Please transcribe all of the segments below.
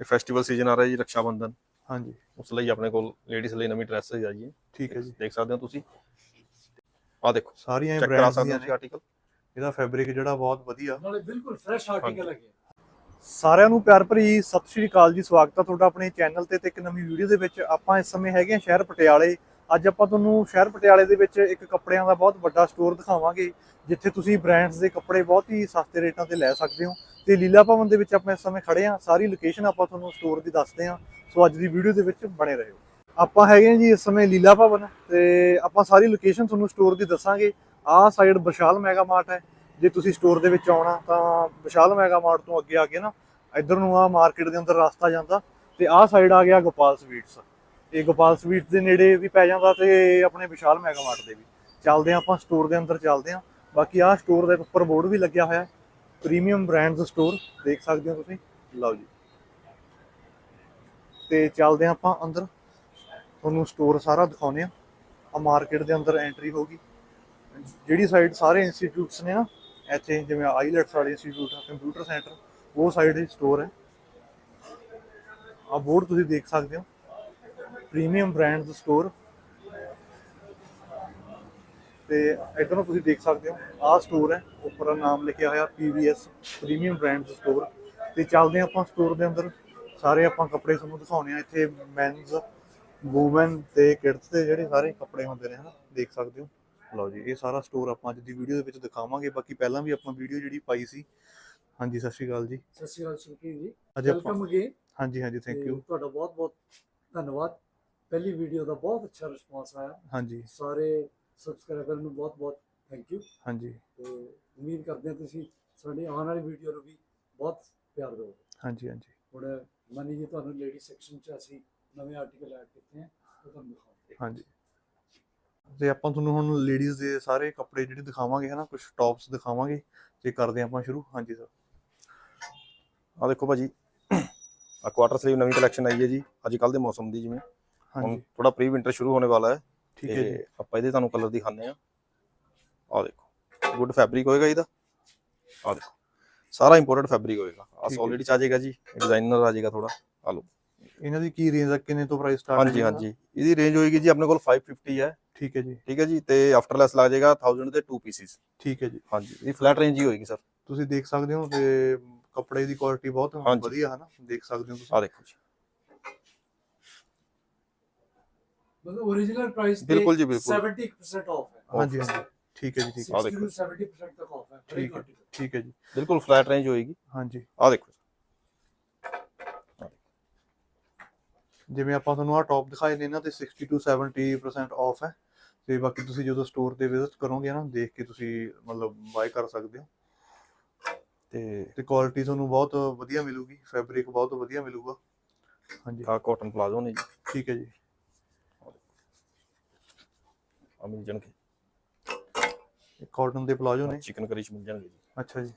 ਇਹ festival season ਆ ਰਿਹਾ ਜੀ ਰੱਖਿਆ ਬੰਧਨ ਹਾਂਜੀ। ਉਸ ਲਈ ਆਪਣੇ ਕੋਲ ਲੇਡੀਜ਼ ਲਈ ਨਵੀਂ ਡਰੈਸ ਹੈ ਜੀ ਠੀਕ ਹੈ ਜੀ। ਦੇਖ ਸਕਦੇ ਹੋ ਤੁਸੀਂ। ਆ ਦੇਖੋ ਸਾਰੀਆਂ ਚੈੱਕ ਕਰਾ ਬ੍ਰਾਂਡਸ ਸਕਦੇ ਦੀਆਂ ਹੋ ਤੁਸੀਂ ਆਰਟੀਕਲ ਇਹਦਾ ਫੈਬਰਿਕ ਜਿਹੜਾ ਬਹੁਤ ਵਧੀਆ। ਨਾਲੇ ਬਿਲਕੁਲ ਫਰੈਸ਼ ਆਰਟੀਕਲ ਹੈਗੇ ਸਾਰਿਆਂ ਨੂੰ ਪਿਆਰ ਭਰੀ ਸਤਿ ਸ਼੍ਰੀ ਅਕਾਲ ਜੀ ਸਵਾਗਤ ਹੈ ਤੁਹਾਡਾ ਆਪਣੇ ਚੈਨਲ ਤੇ ਤੇ ਇੱਕ ਨਵੀਂ ਵੀਡੀਓ ਦੇ ਵਿੱਚ। ਆਪਾਂ ਇਸ ਸਮੇਂ ਹੈਗੇ ਹਾਂ ਸ਼ਹਿਰ ਪਟਿਆਲੇ। ਅੱਜ ਆਪਾਂ ਤੁਹਾਨੂੰ ਸ਼ਹਿਰ ਪਟਿਆਲੇ ਦੇ ਵਿੱਚ ਇੱਕ ਕੱਪੜਿਆਂ ਦਾ ਬਹੁਤ ਵੱਡਾ ਸਟੋਰ ਦਿਖਾਵਾਂਗੇ ਜਿੱਥੇ ਤੁਸੀਂ ਬ੍ਰਾਂਡਸ ਦੇ ਕੱਪੜੇ ਬਹੁਤ ਹੀ ਸਸਤੇ ਰੇਟਾਂ ਤੇ ਲੈ ਸਕਦੇ ਹੋ। ਤੇ ਲੀਲਾ ਭਵਨ ਦੇ ਵਿੱਚ ਆਪਾਂ ਇਸ ਸਮੇਂ ਖੜੇ ਹਾਂ। ਸਾਰੀ ਲੋਕੇਸ਼ਨ ਆਪਾਂ ਤੁਹਾਨੂੰ ਸਟੋਰ ਦੀ ਦੱਸਦੇ ਹਾਂ। ਸੋ ਅੱਜ ਦੀ ਵੀਡੀਓ ਦੇ ਵਿੱਚ ਬਣੇ ਰਹੋ। ਆਪਾਂ ਹੈਗੇ ਹਾਂ ਜੀ ਇਸ ਸਮੇਂ ਲੀਲਾ ਭਵਨ ਤੇ ਆਪਾਂ ਸਾਰੀ ਲੋਕੇਸ਼ਨ ਤੁਹਾਨੂੰ ਸਟੋਰ ਦੀ ਦੱਸਾਂਗੇ। ਆਹ ਸਾਈਡ ਵਿਸ਼ਾਲ ਮੈਗਾ ਮਾਰਟ ਹੈ। ਜੇ ਤੁਸੀਂ ਸਟੋਰ ਦੇ ਵਿੱਚ ਆਉਣਾ ਤਾਂ ਵਿਸ਼ਾਲ ਮੈਗਾ ਮਾਰਟ ਤੋਂ ਅੱਗੇ ਆ ਕੇ ਨਾ ਇੱਧਰ ਨੂੰ ਆ ਮਾਰਕੀਟ ਦੇ ਅੰਦਰ ਰਸਤਾ ਜਾਂਦਾ ਤੇ ਆਹ ਸਾਈਡ ਆ ਗਿਆ ਗੋਪਾਲ ਸਵੀਟਸ ਇਹ ਗੋਪਾਲ ਸਵੀਟਸ ਦੇ ਨੇੜੇ ਵੀ ਪੈ ਜਾਂਦਾ ਤੇ ਆਪਣੇ ਵਿਸ਼ਾਲ ਮੈਗਾ ਮਾਰਟ ਦੇ ਵੀ। ਚੱਲਦੇ ਹਾਂ ਆਪਾਂ ਸਟੋਰ ਦੇ ਅੰਦਰ ਚੱਲਦੇ ਹਾਂ। ਬਾਕੀ ਆਹ ਸਟੋਰ ਦੇ ਉੱਪਰ ਬੋਰਡ ਵੀ ਲੱਗਿਆ ਹੋਇਆ। ਪ੍ਰੀਮੀਅਮ ਬ੍ਰਾਂਡਸ ਸਟੋਰ ਦੇਖ ਸਕਦੇ ਹੋ ਤੁਸੀਂ। ਲਓ ਜੀ। ਤੇ ਚੱਲਦੇ ਹਾਂ ਆਪਾਂ ਅੰਦਰ। ਤੁਹਾਨੂੰ ਸਟੋਰ ਸਾਰਾ ਦਿਖਾਉਂਦੇ ਆ ਆ ਮਾਰਕੀਟ ਦੇ ਅੰਦਰ ਐਂਟਰੀ ਹੋਗੀ ਜਿਹੜੀ ਸਾਈਡ ਸਾਰੇ ਇੰਸਟੀਚਿਊਟਸ ਨੇ ਨਾ, ਇੱਥੇ ਜਿਵੇਂ ਆਈਲੈਟਸ ਵਾਲੇ ਇੰਸਟੀਚਿਊਟ ਆ ਕੰਪਿਊਟਰ ਸੈਂਟਰ ਉਹ ਸਾਈਡ ਹੀ ਸਟੋਰ ਹੈ। ਆ ਬੋਰਡ ਤੁਸੀਂ ਦੇਖ ਸਕਦੇ ਹੋ। ਪ੍ਰੀਮੀਅਮ ਬ੍ਰਾਂਡਸ ਸਟੋਰ ਤੇ ਇਧਰੋਂ ਤੁਸੀਂ ਦੇਖ ਸਕਦੇ ਹੋ ਆਹ ਸਟੋਰ ਹੈ ਉੱਪਰ ਨਾਮ ਲਿਖਿਆ ਹੋਇਆ PVS ਪ੍ਰੀਮੀਅਮ ਬ੍ਰਾਂਡਸ ਸਟੋਰ ਤੇ ਚੱਲਦੇ ਆਪਾਂ ਸਟੋਰ ਦੇ ਅੰਦਰ। ਸਾਰੇ ਆਪਾਂ ਕੱਪੜੇ ਤੁਹਾਨੂੰ ਦਿਖਾਉਣੇ ਆ ਇੱਥੇ ਮੈਨਸ ਵੂਮਨ ਤੇ ਕਿਡਸ ਦੇ ਜਿਹੜੇ ਸਾਰੇ ਕੱਪੜੇ ਹੁੰਦੇ ਨੇ ਹਨਾ ਦੇਖ ਸਕਦੇ ਹੋ। ਲਓ ਜੀ ਇਹ ਸਾਰਾ ਸਟੋਰ ਆਪਾਂ ਅੱਜ ਦੀ ਵੀਡੀਓ ਦੇ ਵਿੱਚ ਦਿਖਾਵਾਂਗੇ। ਬਾਕੀ ਪਹਿਲਾਂ ਵੀ ਆਪਾਂ ਵੀਡੀਓ ਜਿਹੜੀ ਪਾਈ ਸੀ। ਹਾਂਜੀ ਸਤਿ ਸ਼੍ਰੀ ਅਕਾਲ ਜੀ। ਸਤਿ ਸ਼੍ਰੀ ਅਕਾਲ ਸੁਖੀ ਜੀ। ਅੱਜ ਆਪਾਂ ਹਾਂਜੀ ਹਾਂਜੀ ਥੈਂਕ ਯੂ ਤੁਹਾਡਾ ਬਹੁਤ ਬਹੁਤ ਧੰਨਵਾਦ। ਪਹਿਲੀ ਵੀਡੀਓ ਦਾ ਬਹੁਤ ਅੱਛਾ ਰਿਸਪਾਂਸ ਆਇਆ। ਹਾਂਜੀ। ਸਾਰੇ ਸਬਸਕ੍ਰਾਈਬਰ ਨੂੰ ਬਹੁਤ ਬਹੁਤ ਥੈਂਕ ਯੂ ਹਾਂਜੀ। ਤੇ ਉਮੀਦ ਕਰਦੇ ਹਾਂ ਤੁਸੀਂ ਸਾਡੀ ਆਉਣ ਵਾਲੀ ਵੀਡੀਓ ਨੂੰ ਵੀ ਬਹੁਤ ਪਿਆਰ ਦਿਓਗੇ। ਹਾਂਜੀ ਹਾਂਜੀ। ਹੁਣ ਮਨੀ ਜੀ ਤੁਹਾਨੂੰ ਲੇਡੀ ਸੈਕਸ਼ਨ 'ਚ ਅਸੀਂ ਨਵੇਂ ਆਰਟੀਕਲ ਐਡ ਕੀਤੇ ਹਨ ਉਹ ਤੁਹਾਨੂੰ ਦਿਖਾਉਂਦੇ ਹਾਂਜੀ। ਤੇ ਆਪਾਂ ਤੁਹਾਨੂੰ ਹੁਣ ਲੇਡੀਜ਼ ਦੇ ਸਾਰੇ ਕੱਪੜੇ ਜਿਹੜੇ ਦਿਖਾਵਾਂਗੇ ਹਨਾ ਕੁਝ ਟੌਪਸ ਦਿਖਾਵਾਂਗੇ। ਤੇ ਕਰਦੇ ਆਪਾਂ ਸ਼ੁਰੂ। ਹਾਂਜੀ ਸਰ ਆ ਦੇਖੋ ਭਾਜੀ। ਆ ਕੁਆਟਰ ਸਲੀਵ ਨਵੀਂ ਕਲੈਕਸ਼ਨ ਆਈ ਹੈ ਜੀ। ਅੱਜ ਕੱਲ ਦੇ ਮੌਸਮ ਦੀ ਜਿਵੇਂ। ਹੁਣ ਹਾਂਜੀ। ਥੋੜਾ ਪ੍ਰੀ ਵਿੰਟਰ ਸ਼ੁਰੂ ਹੋਣੇ ਵਾਲਾ ਹੈ। ਠੀਕ ਹੈ ਜੀ। ਤੇ ਆਪਾਂ ਇਹਦੇ ਤੁਹਾਨੂੰ ਕਲਰ ਦਿਖਾਉਂਦੇ ਆ ਆ ਦੇਖੋ ਗੁੱਡ ਫੈਬਰਿਕ ਹੋਏਗਾ ਇਹਦਾ। ਆ ਦੇਖੋ ਸਾਰਾ ਇੰਪੋਰਟਡ ਫੈਬਰਿਕ ਹੋਏਗਾ। ਆ। ਸੋਲਿਡ ਚ ਆ ਜਾਏਗਾ ਜੀ ਡਿਜ਼ਾਈਨਰ ਆ ਜਾਏਗਾ ਥੋੜਾ ਆ ਲਓ। ਇਹਨਾਂ ਦੀ ਕੀ ਰੇਂਜ ਆ ਕਿੰਨੇ ਤੋਂ ਪ੍ਰਾਈਸ ਸਟਾਰਟ ਹਾਂਜੀ ਹਾਂਜੀ। ਇਹਦੀ ਰੇਂਜ ਹੋਏਗੀ ਜੀ ਆਪਣੇ ਕੋਲ 550 ਹੈ। ਠੀਕ ਹੈ ਜੀ। ਠੀਕ ਹੈ ਜੀ ਤੇ ਆਫਟਰ ਲੈਸ ਲੱਗ ਜਾਏਗਾ 1000 ਦੇ 2 ਪੀਸਿਸ ਠੀਕ ਹੈ ਜੀ। ਹਾਂਜੀ ਇਹ ਫਲੈਟ ਰੇਂਜ ਹੀ ਹੋਏਗੀ ਸਰ ਤੁਸੀਂ ਦੇਖ ਸਕਦੇ ਹੋ ਤੇ ਕੱਪੜੇ ਦੀ ਕੁਆਲਿਟੀ ਬਹੁਤ। ਵਧੀਆ ਹੈ ਨਾ। ਦੇਖ ਸਕਦੇ ਹੋ ਆ ਤੁਸੀਂ ਦੇਖੋ ਜੀ। ਮਤਲਬ origignal ਜੀ, ਬਿਲਕੁਲ। 70% ਆਫ ਹੈ। ਹਾਂਜੀ ਹਾਂਜੀ। ਠੀਕ ਹੈ ਜੀ ਠੀਕ ਹੈ। ਆਹ 60 ਦੇਖੋ। ਨੂੰ 70% ਤੱਕ ਆਫ ਹੈ। ਹਰ ਠੀਕ ਇੱਕ ਹੈ article। ਠੀਕ ਹੈ ਜੀ। ਬਿਲਕੁਲ ਫਲੈਟ ਰੇਂਜ ਹੋਏਗੀ। ਹਾਂਜੀ। ਆ ਦੇਖੋ। ਜਿਵੇਂ ਆਪਾਂ ਤੁਹਾਨੂੰ ਆ ਟੌਪ ਦਿਖਾਏ ਨੇ ਇਹਨਾਂ ਤੇ 60 ਤੋਂ 70% ਆਫ ਹੈ। ਤੇ ਬਾਕੀ ਤੁਸੀਂ ਜਦੋਂ ਸਟੋਰ ਤੇ ਵਿਜ਼ਿਟ ਕਰੋਗੇ ਨਾ ਦੇਖ ਕੇ ਤੁਸੀਂ ਮਤਲਬ ਬਾਏ ਕਰ ਸਕਦੇ ਹੋ। ਤੇ ਤੇ ਕੁਆਲਿਟੀ ਤੁਹਾਨੂੰ ਬਹੁਤ ਵਧੀਆ ਮਿਲੂਗੀ। ਫੈਬਰਿਕ ਬਹੁਤ ਵਧੀਆ ਮਿਲੂਗਾ। ਹਾਂਜੀ। ਆ ਕਾਟਨ ਪਲਾਜ਼ੋ ਨੇ ਜੀ। ਠੀਕ ਹੈ ਜੀ। ਆ ਮਿਲ ਜਾਣਗੇ। ਇਹ ਕਾਟਨ ਦੇ ਪਲਾਜੋ ਨੇ? ਚਿਕਨ ਕਰੀ ਚ ਮਿਲ ਜਾਣਗੇ ਜੀ। ਅੱਛਾ ਜੀ।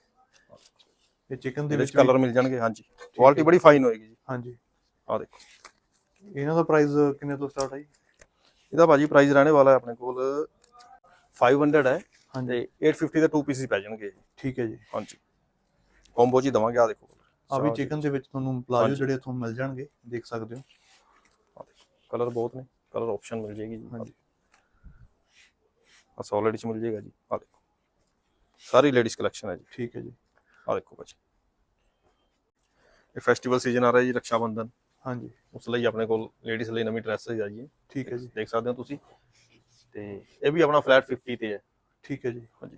ਇਹ ਚਿਕਨ ਦੇ ਇਹਦੇ ਵਿੱਚ ਵਿੱਚ ਕਲਰ ਮਿਲ ਜਾਣਗੇ ਹਾਂਜੀ। ਕੁਆਲਿਟੀ ਬੜੀ ਫਾਈਨ ਹੋਏਗੀ ਜੀ। ਹਾਂਜੀ। ਆ ਦੇਖੋ। ਇਹਨਾਂ ਦਾ ਪ੍ਰਾਈਸ ਕਿੰਨੇ ਤੋਂ ਸਟਾਰਟ ਹੈ ਜੀ? ਇਹਦਾ ਭਾਜੀ ਪ੍ਰਾਈਸ ਰਹਿਣੇ ਵਾਲਾ ਹੈ ਆਪਣੇ ਕੋਲ 500 ਹੈ ਹਾਂਜੀ। ਤੇ 850 ਦੇ 2 ਪੀਸਿਸ ਪੈ ਜਾਣਗੇ ਠੀਕ ਹੈ ਜੀ। ਹਾਂਜੀ। ਕੰਬੋ ਹੀ ਦਵਾਂਗੇ ਆ ਦੇਖੋ। ਆ ਵੀ ਚਿਕਨ ਦੇ ਵਿੱਚ ਤੁਹਾਨੂੰ ਪਲਾਜੋ ਹਾਂਜੀ। ਜਿਹੜੇ ਇੱਥੋਂ ਮਿਲ ਜਾਣਗੇ ਦੇਖ ਸਕਦੇ ਹੋ। ਕਲਰ ਬਹੁਤ ਨੇ। ਕਲਰ ਆਪਸ਼ਨ ਮਿਲ ਜਾਏਗੀ ਜੀ। ਹਾਂਜੀ। ਆ ਸੋਲਿਡ ਚ ਮਿਲ ਜਾਏਗਾ ਜੀ ਆ ਦੇਖੋ। ਸਾਰੀ ਲੇਡੀਜ਼ ਕਲੈਕਸ਼ਨ ਹੈ ਜੀ। ਠੀਕ ਹੈ ਜੀ। ਆ ਦੇਖੋ ਭਾਜੀ। ਇਹ ਫੈਸਟੀਵਲ ਸੀਜ਼ਨ ਆ ਰਿਹਾ ਜੀ ਰੱਖਿਆ ਬੰਧਨ ਹਾਂਜੀ। ਉਸ ਲਈ ਆਪਣੇ ਕੋਲ ਲੇਡੀਜ਼ ਲਈ ਨਵੀਂ ਡਰੈਸ ਹੈ ਜੀ ਠੀਕ ਹੈ ਜੀ। ਦੇਖ ਸਕਦੇ ਹੋ ਤੁਸੀਂ। ਤੇ ਇਹ ਵੀ ਆਪਣਾ ਫਲੈਟ 50 ਤੇ ਹੈ। ਠੀਕ ਹੈ ਜੀ। ਹਾਂਜੀ।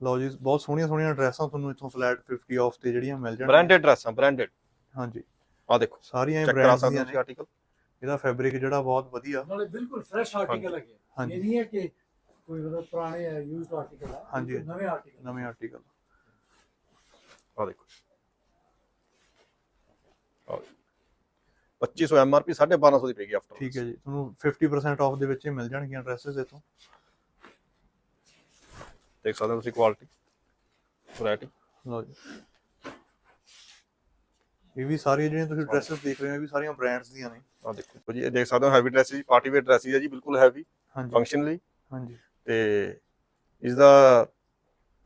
ਲਓ ਜੀ ਬਹੁਤ ਸੋਹਣੀਆਂ ਸੋਹਣੀਆਂ ਡਰੈਸਾਂ ਤੁਹਾਨੂੰ ਇੱਥੋਂ ਫਲੈਟ 50 ਆਫ ਤੇ ਜਿਹੜੀਆਂ ਮਿਲ ਜਾਣਗੀਆਂ। ਬ੍ਰਾਂਡਡ ਡਰੈਸਾਂ ਬ੍ਰਾਂਡਡ ਹਾਂਜੀ। ਆ ਦੇਖੋ ਸਾਰੀਆਂ ਬ੍ਰਾਂਡਸ ਹੋ ਦੀਆਂ ਨੇ। ਆਰਟੀਕਲ ਇਹਦਾ ਫੈਬਰਿਕ ਜਿਹੜਾ ਬਹੁਤ ਵਧੀਆ। ਨਾਲੇ ਬਿਲਕੁਲ ਫਰੈਸ਼ ਆਰਟੀਕਲ ਹਾਂਜੀ। ਇਹ ਨਹੀਂ ਹੈ ਕਿ ਕੋਈ ਮਤਲਬ ਪੁਰਾਣੇ ਹੈ ਯੂਜ਼ਡ ਆਰਟੀਕਲ ਹੈ ਹਾਂਜੀ। ਬਿਲਕੁਲ ਨਵੇਂ ਆਰਟੀਕਲ ਨਵੇਂ ਆਰਟੀਕਲ ਆ ਦੇਖੋ ਆ ਦੇਖੋ। 2500 ਐਮਆਰਪੀ 1250 ਦੀ ਪੈਗੀ ਆਫਟਰ ਠੀਕ ਹੈ ਜੀ ਤੁਹਾਨੂੰ 50% ਆਫ ਦੇ ਵਿੱਚ ਹੀ ਮਿਲ ਜਾਣਗੀਆਂ ਡਰੈਸਸ ਇੱਥੋਂ। ਦੇਖ ਸਕਦੇ ਹੋ ਤੁਸੀਂ ਕੁਆਲਿਟੀ ਵੈਰਾਈਟੀ ਲਓ ਜੀ। ਇਹ ਵੀ ਸਾਰੀਆਂ ਜਿਹੜੀਆਂ ਤੁਸੀਂ ਡਰੈਸਸ ਦੇਖ ਰਹੇ ਹੋ ਇਹ ਵੀ ਸਾਰੀਆਂ ਬ੍ਰਾਂਡਸ ਦੀਆਂ ਨੇ। ਆ ਦੇਖੋ ਜੀ ਇਹ ਦੇਖ ਸਕਦੇ ਹੋ ਹੈਵੀ ਡਰੈਸ ਜੀ ਪਾਰਟੀ ਵੇਅਰ ਡਰੈਸ ਹੈ ਜੀ ਬਿਲਕੁਲ ਹੈਵੀ ਹਾਂਜੀ। ਫੰਕਸ਼ਨ ਲਈ। ਹਾਂਜੀ। ਤੇ ਇਸ ਦਾ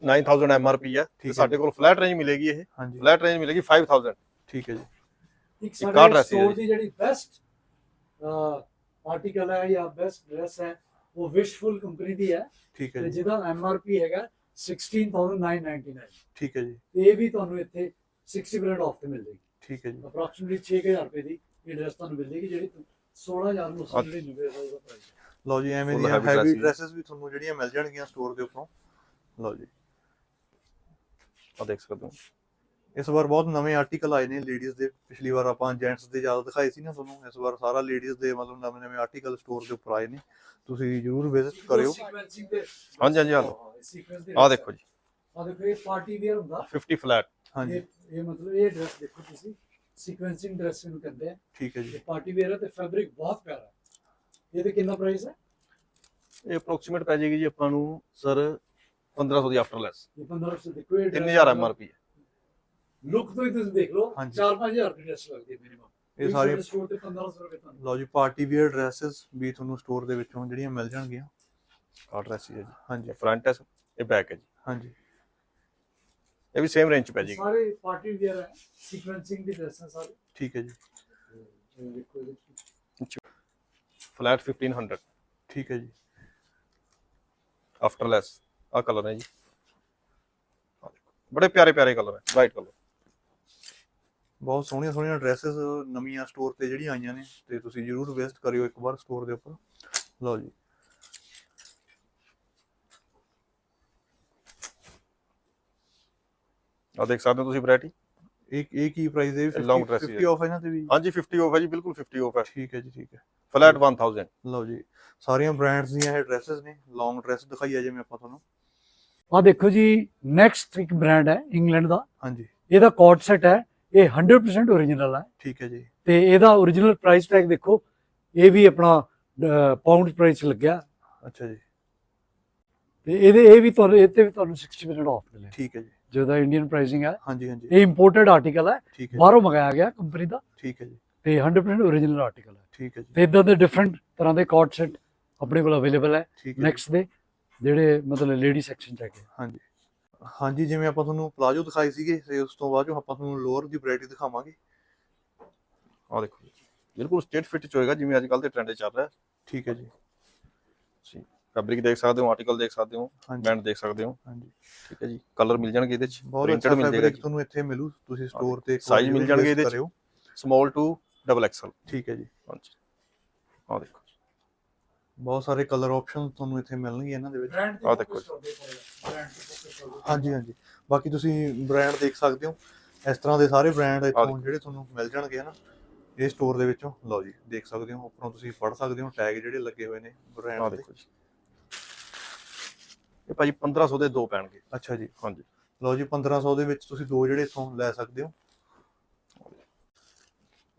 9000 ਐਮਆਰਪੀ ਹੈ। ਠੀਕ ਤੇ। ਸਾਡੇ ਕੋਲ ਫਲੈਟ ਰੇਂਜ ਮਿਲੇਗੀ ਇਹ। ਹਾਂਜੀ। ਫਲੈਟ ਰੇਂਜ ਮਿਲੇਗੀ 5000 ਠੀਕ ਹੈ ਜੀ। ਇੱਕ ਕਾਰ ਸਾਡੇ ਸਟੋਰ। ਦੀ ਜਿਹੜੀ ਬੈਸਟ ਆਰਟੀਕਲ ਹੈ ਜਾਂ ਬੈਸਟ ਡਰੈਸ ਹੈ ਉਹ ਵਿਸ਼ਫੁਲ ਕੰਪਨੀ ਦੀ ਹੈ। ਠੀਕ ਹੈ ਜੀ। ਜਿਹਦਾ ਐਮਆਰਪੀ ਹੈਗਾ 16999 ਠੀਕ ਹੈ ਜੀ। ਇਹ ਵੀ ਤੁਹਾਨੂੰ ਇੱਥੇ 60% ਆਫ ਤੇ ਮਿਲ ਜਾਏਗੀ। ਠੀਕ ਹੈ ਜੀ। ਅਪਰੋਕਸੀਮੇਟਲੀ 6000 ਰੁਪਏ ਦੀ ਇਹ ਡਰੈਸ ਤੁਹਾਨੂੰ ਮਿਲ ਜਾਏਗੀ ਜਿਹੜੀ 16999 ਦਾ ਪ੍ਰਾਈਸ ਹੈ। ਲਓ ਜੀ ਐਵੇਂ ਦੀਆਂ ਹੈਵੀ। ਡਰੈਸਸ ਵੀ ਤੁਹਾਨੂੰ ਜਿਹੜੀਆਂ ਮਿਲ ਜਾਣਗੀਆਂ ਸਟੋਰ ਦੇ ਉੱਪਰੋਂ। ਲਓ ਜੀ। ਆ ਦੇਖ ਸਕਦੇ ਹੋ। ਇਸ ਵਾਰ ਬਹੁਤ ਨਵੇਂ ਆਰਟੀਕਲ ਆਏ ਨੇ ਲੇਡੀਜ਼ ਦੇ। ਪਿਛਲੀ ਵਾਰ ਆਪਾਂ ਜੈਂਟਸ ਦੇ ਜ਼ਿਆਦਾ ਦਿਖਾਏ ਸੀ ਨਾ ਤੁਹਾਨੂੰ। ਇਸ ਵਾਰ ਸਾਰਾ ਲੇਡੀਜ਼ ਦੇ ਮਤਲਬ ਨਵੇਂ ਨਵੇਂ ਆਰਟੀਕਲ ਸਟੋਰ ਦੇ ਉੱਪਰ ਆਏ ਨੇ। ਤੁਸੀਂ ਜਰੂਰ ਵਿਜ਼ਿਟ ਕਰਿਓ। ਹਾਂਜੀ ਹਾਂਜੀ ਆ ਲਓ। ਆ ਦੇਖੋ ਜੀ। ਆ ਦੇਖੋ ਇਹ ਪਾਰਟੀ ਵੇਅਰ ਹੁੰਦਾ। 50 ਫਲੈਟ ਹਾਂਜੀ। ਇਹ ਇਹ ਮਤਲਬ ਇਹ ਡਰੈਸ ਦੇਖੋ ਤੁਸੀਂ। ਸੀਕੁਐਂਸਿੰਗ ਡਰੈਸ ਨੂੰ ਕਹਿੰਦੇ ਆ। ਠੀਕ ਹੈ ਜੀ। ਇਹ ਪਾਰਟੀ ਵੇਅਰ ਹੈ ਤੇ ਫੈਬਰਿਕ ਬਹੁਤ ਪਿਆਰਾ ਹੈ। ਇਹਦੇ ਕਿੰਨਾ ਪ੍ਰਾਈਸ ਹੈ? ਇਹ ਅਪਰੋਕਸੀਮੇਟ ਪੈ ਜਾਏਗੀ ਜੀ ਆਪਾਂ ਨੂੰ ਸਰ 1500 ਦੀ ਆਫਟਰ ਲੈਸ ਇਹ 1500 ਦੇਖੋ ਇਹ 3000 ਐਮਆਰਪੀ ਹੈ। ਲੁੱਕ ਤੋਂ ਹੀ ਤੁਸੀਂ ਦੇਖ ਲਓ ਹਾਂਜੀ। 4-5000 ਦੀ ਡਰੈਸ ਲੱਗਦੀ ਹੈ ਮਿਨੀਮਮ ਇਹ ਸਾਰੀ ਸਟੋਰ ਤੇ 1500 ਰੁਪਏ ਤੁਹਾਨੂੰ। ਲਓ ਜੀ ਪਾਰਟੀ ਵੇਅਰ ਡਰੈਸਸ ਵੀ ਤੁਹਾਨੂੰ ਸਟੋਰ ਦੇ ਵਿੱਚੋਂ ਜਿਹੜੀਆਂ ਮਿਲ ਜਾਣਗੀਆਂ। ਆ ਡਰੈਸ ਹੈ ਜੀ। ਹਾਂਜੀ। ਫਰੰਟ ਹੈ ਇਹ ਬੈਕ ਹੈ ਜੀ। ਹਾਂਜੀ। ਇਹ ਵੀ ਸੇਮ ਰੇਂਜ ਚ ਪੈ ਜਾਏਗੀ। ਸਾਰੇ ਪਾਰਟੀ ਵੇਅਰ ਹੈ ਸੀਕੁਐਂਸਿੰਗ ਦੀ ਡਰੈਸ ਹੈ ਸਾਰੇ। ਠੀਕ ਹੈ ਜੀ। ਇਹ ਦੇਖੋ ਵਿੱਚ ਫਲੈਟ 1500 ਠੀਕ ਹੈ ਜੀ। ਆਫਟਰ ਲੈਸ ਆ ਕਲਰ ਹੈ ਜੀ। ਬੜੇ ਪਿਆਰੇ ਪਿਆਰੇ ਕਲਰ ਹੈ ਵਾਈਟ ਕਲਰ ਬਹੁਤ ਸੋਹਣੀਆਂ ਸੋਹਣੀਆਂ ਡਰੈਸਸ ਨਵੀਆਂ ਸਟੋਰ ਤੇ ਜਿਹੜੀਆਂ ਆਈਆਂ ਨੇ ਤੇ ਤੁਸੀਂ ਜਰੂਰ ਵਿਜ਼ਿਟ ਕਰਿਓ ਇੱਕ ਵਾਰ ਸਟੋਰ ਦੇ ਉੱਪਰ। ਲਓ ਜੀ। ਆ ਦੇਖ ਸਕਦੇ ਹੋ ਤੁਸੀਂ ਵੈਰਾਈਟੀ ਇਹ ਇਹ ਕੀ ਪ੍ਰਾਈਸ ਹੈ ਇਹ long dress ਹੀ ਹੈ। 50 ਆਫ ਹੈ ਇਹਨਾਂ ਤੇ ਵੀ? ਹਾਂਜੀ 50 ਆਫ ਹੈ ਜੀ ਬਿਲਕੁਲ 50 ਆਫ ਹੈ। ਠੀਕ ਹੈ ਜੀ ਠੀਕ ਹੈ। ਫਲੈਟ 1000 ਲਓ ਜੀ ਸਾਰੀਆਂ ਬ੍ਰਾਂਡਸ ਦੀਆਂ ਇਹ ਡਰੈਸਸ ਨੇ ਲੌਂਗ ਡਰੈਸ ਦਿਖਾਈ ਹੈ ਜਿਵੇਂ ਆਪਾਂ ਤੁਹਾਨੂੰ। ਆ ਦੇਖੋ ਜੀ ਨੈਕਸਟ ਇੱਕ ਬ੍ਰਾਂਡ ਹੈ ਇੰਗਲੈਂਡ ਦਾ। ਹਾਂਜੀ। ਇਹਦਾ ਕੋਟ ਸੈਟ ਹੈ ਇਹ 100% ਓਰੀਜਨਲ ਹੈ। ਠੀਕ ਹੈ ਜੀ। ਤੇ ਇਹਦਾ ਓਰੀਜਨਲ ਪ੍ਰਾਈਸ ਟੈਗ ਦੇਖੋ ਇਹ ਵੀ ਆਪਣਾ ਪਾਉਂਡ ਪ੍ਰਾਈਸ ਲੱਗਿਆ। ਅੱਛਾ ਜੀ। ਤੇ ਇਹਦੇ ਇਹ ਵੀ ਤੁਹਾਨੂੰ ਇਹ ਤੇ ਵੀ ਤੁਹਾਨੂੰ 60% ਆਫ ਮਿਲੇ ਠੀਕ ਹੈ ਜੀ। ਜਿਹਦਾ ਇੰਡੀਅਨ ਪ੍ਰਾਈਸਿੰਗ ਹੈ। ਹਾਂਜੀ ਹਾਂਜੀ। ਇਹ ਇੰਪੋਰਟਡ ਆਰਟੀਕਲ ਹੈ। ਬਾਹਰੋਂ ਮੰਗਾਇਆ ਗਿਆ ਕੰਪਨੀ ਦਾ। ਠੀਕ ਹੈ ਜੀ। ਤੇ 100% ਓਰੀਜਨਲ ਆਰਟੀਕਲ ਹੈ। ਠੀਕ ਹੈ ਜੀ। ਤੇ ਇਦਾਂ ਦੇ ਡਿਫਰੈਂਟ ਤਰ੍ਹਾਂ ਦੇ ਕੋਟ ਸੈਟ ਆਪਣੇ ਕੋਲ ਅਵੇਲੇਬਲ ਹੈ। ਨੈਕਸਟ ਦੇ ਜਿਹੜੇ ਮਤਲਬ ਲੇਡੀ ਸੈਕਸ਼ਨ ਚ ਹੈਗੇ ਹਾਂਜੀ। ਹਾਂਜੀ ਜਿਵੇਂ ਆਪਾਂ ਤੁਹਾਨੂੰ ਪਲਾਜੋ ਦਿਖਾਏ ਸੀਗੇ ਤੇ ਉਸ ਤੋਂ ਬਾਅਦ ਜੋ ਆਪਾਂ ਤੁਹਾਨੂੰ ਲੋਅਰ ਦੀ ਵੈਰਾਈਟੀ ਦਿਖਾਵਾਂਗੇ। ਆ ਦੇਖੋ ਜੀ। ਬਿਲਕੁਲ ਸਟੇਟ ਫਿਟ ਚ ਹੋਏਗਾ ਜਿਵੇਂ ਅੱਜ ਕੱਲ ਦੇ ਟ੍ਰੈਂਡ ਚੱਲ ਰਿਹਾ। ਠੀਕ ਹੈ ਜੀ। ਫੈਬਰਿਕ ਦੇਖ ਸਕਦੇ ਹੋ ਆਰਟੀਕਲ ਦੇਖ ਸਕਦੇ ਹੋ ਬੈਂਡ ਦੇਖ ਸਕਦੇ ਹੋ। ਹਾਂਜੀ। ਠੀਕ ਹੈ ਜੀ। ਕਲਰ ਮਿਲ ਜਾਣਗੇ ਇਹਦੇ ਚ। ਬਹੁਤ ਪ੍ਰਿੰਟਡ ਮਿਲ ਜਾਏਗਾ ਤੁਹਾਨੂੰ ਇੱਥੇ ਮਿਲੂ। ਤੁਸੀਂ ਸਟੋਰ ਤੇ ਵਾਰ ਮਿਲ ਜਾਣਗੇ ਇਹਦੇ ਚ। ਸਮਾਲ ਟੂ ਡਬਲ ਐਕਸਲ ਠੀਕ ਹੈ ਜੀ। ਹਾਂਜੀ। ਆ ਦੇਖੋ ਬਹੁਤ ਸਾਰੇ ਕਲਰ ਆਪਸ਼ਨ ਤੁਹਾਨੂੰ ਇੱਥੇ ਮਿਲਣਗੇ ਇਹਨਾਂ ਦੇ ਵਿੱਚ। ਆਹ ਦੇਖੋ ਹਾਂਜੀ ਹਾਂਜੀ। ਬਾਕੀ ਤੁਸੀਂ ਬ੍ਰਾਂਡ ਦੇਖ ਸਕਦੇ ਹੋ। ਇਸ ਤਰ੍ਹਾਂ ਦੇ ਸਾਰੇ ਬ੍ਰਾਂਡ ਇੱਥੋਂ। ਜਿਹੜੇ ਤੁਹਾਨੂੰ ਮਿਲ ਜਾਣਗੇ ਹਨਾ ਇਹ ਸਟੋਰ ਦੇ ਵਿੱਚੋਂ। ਲਓ ਜੀ ਦੇਖ ਸਕਦੇ ਹੋ। ਉੱਪਰੋਂ ਤੁਸੀਂ ਪੜ੍ਹ ਸਕਦੇ ਹੋ ਟੈਗ ਜਿਹੜੇ ਲੱਗੇ ਹੋਏ ਨੇ ਆ ਬ੍ਰਾਂਡ ਦੇ। ਇਹ ਭਾਜੀ 1500 ਦੇ ਦੋ ਪੈਣਗੇ। ਅੱਛਾ ਜੀ। ਹਾਂਜੀ। ਲਓ ਜੀ 1500 ਦੇ ਵਿੱਚ ਤੁਸੀਂ ਦੋ ਜਿਹੜੇ ਇੱਥੋਂ ਲੈ ਸਕਦੇ ਹੋ।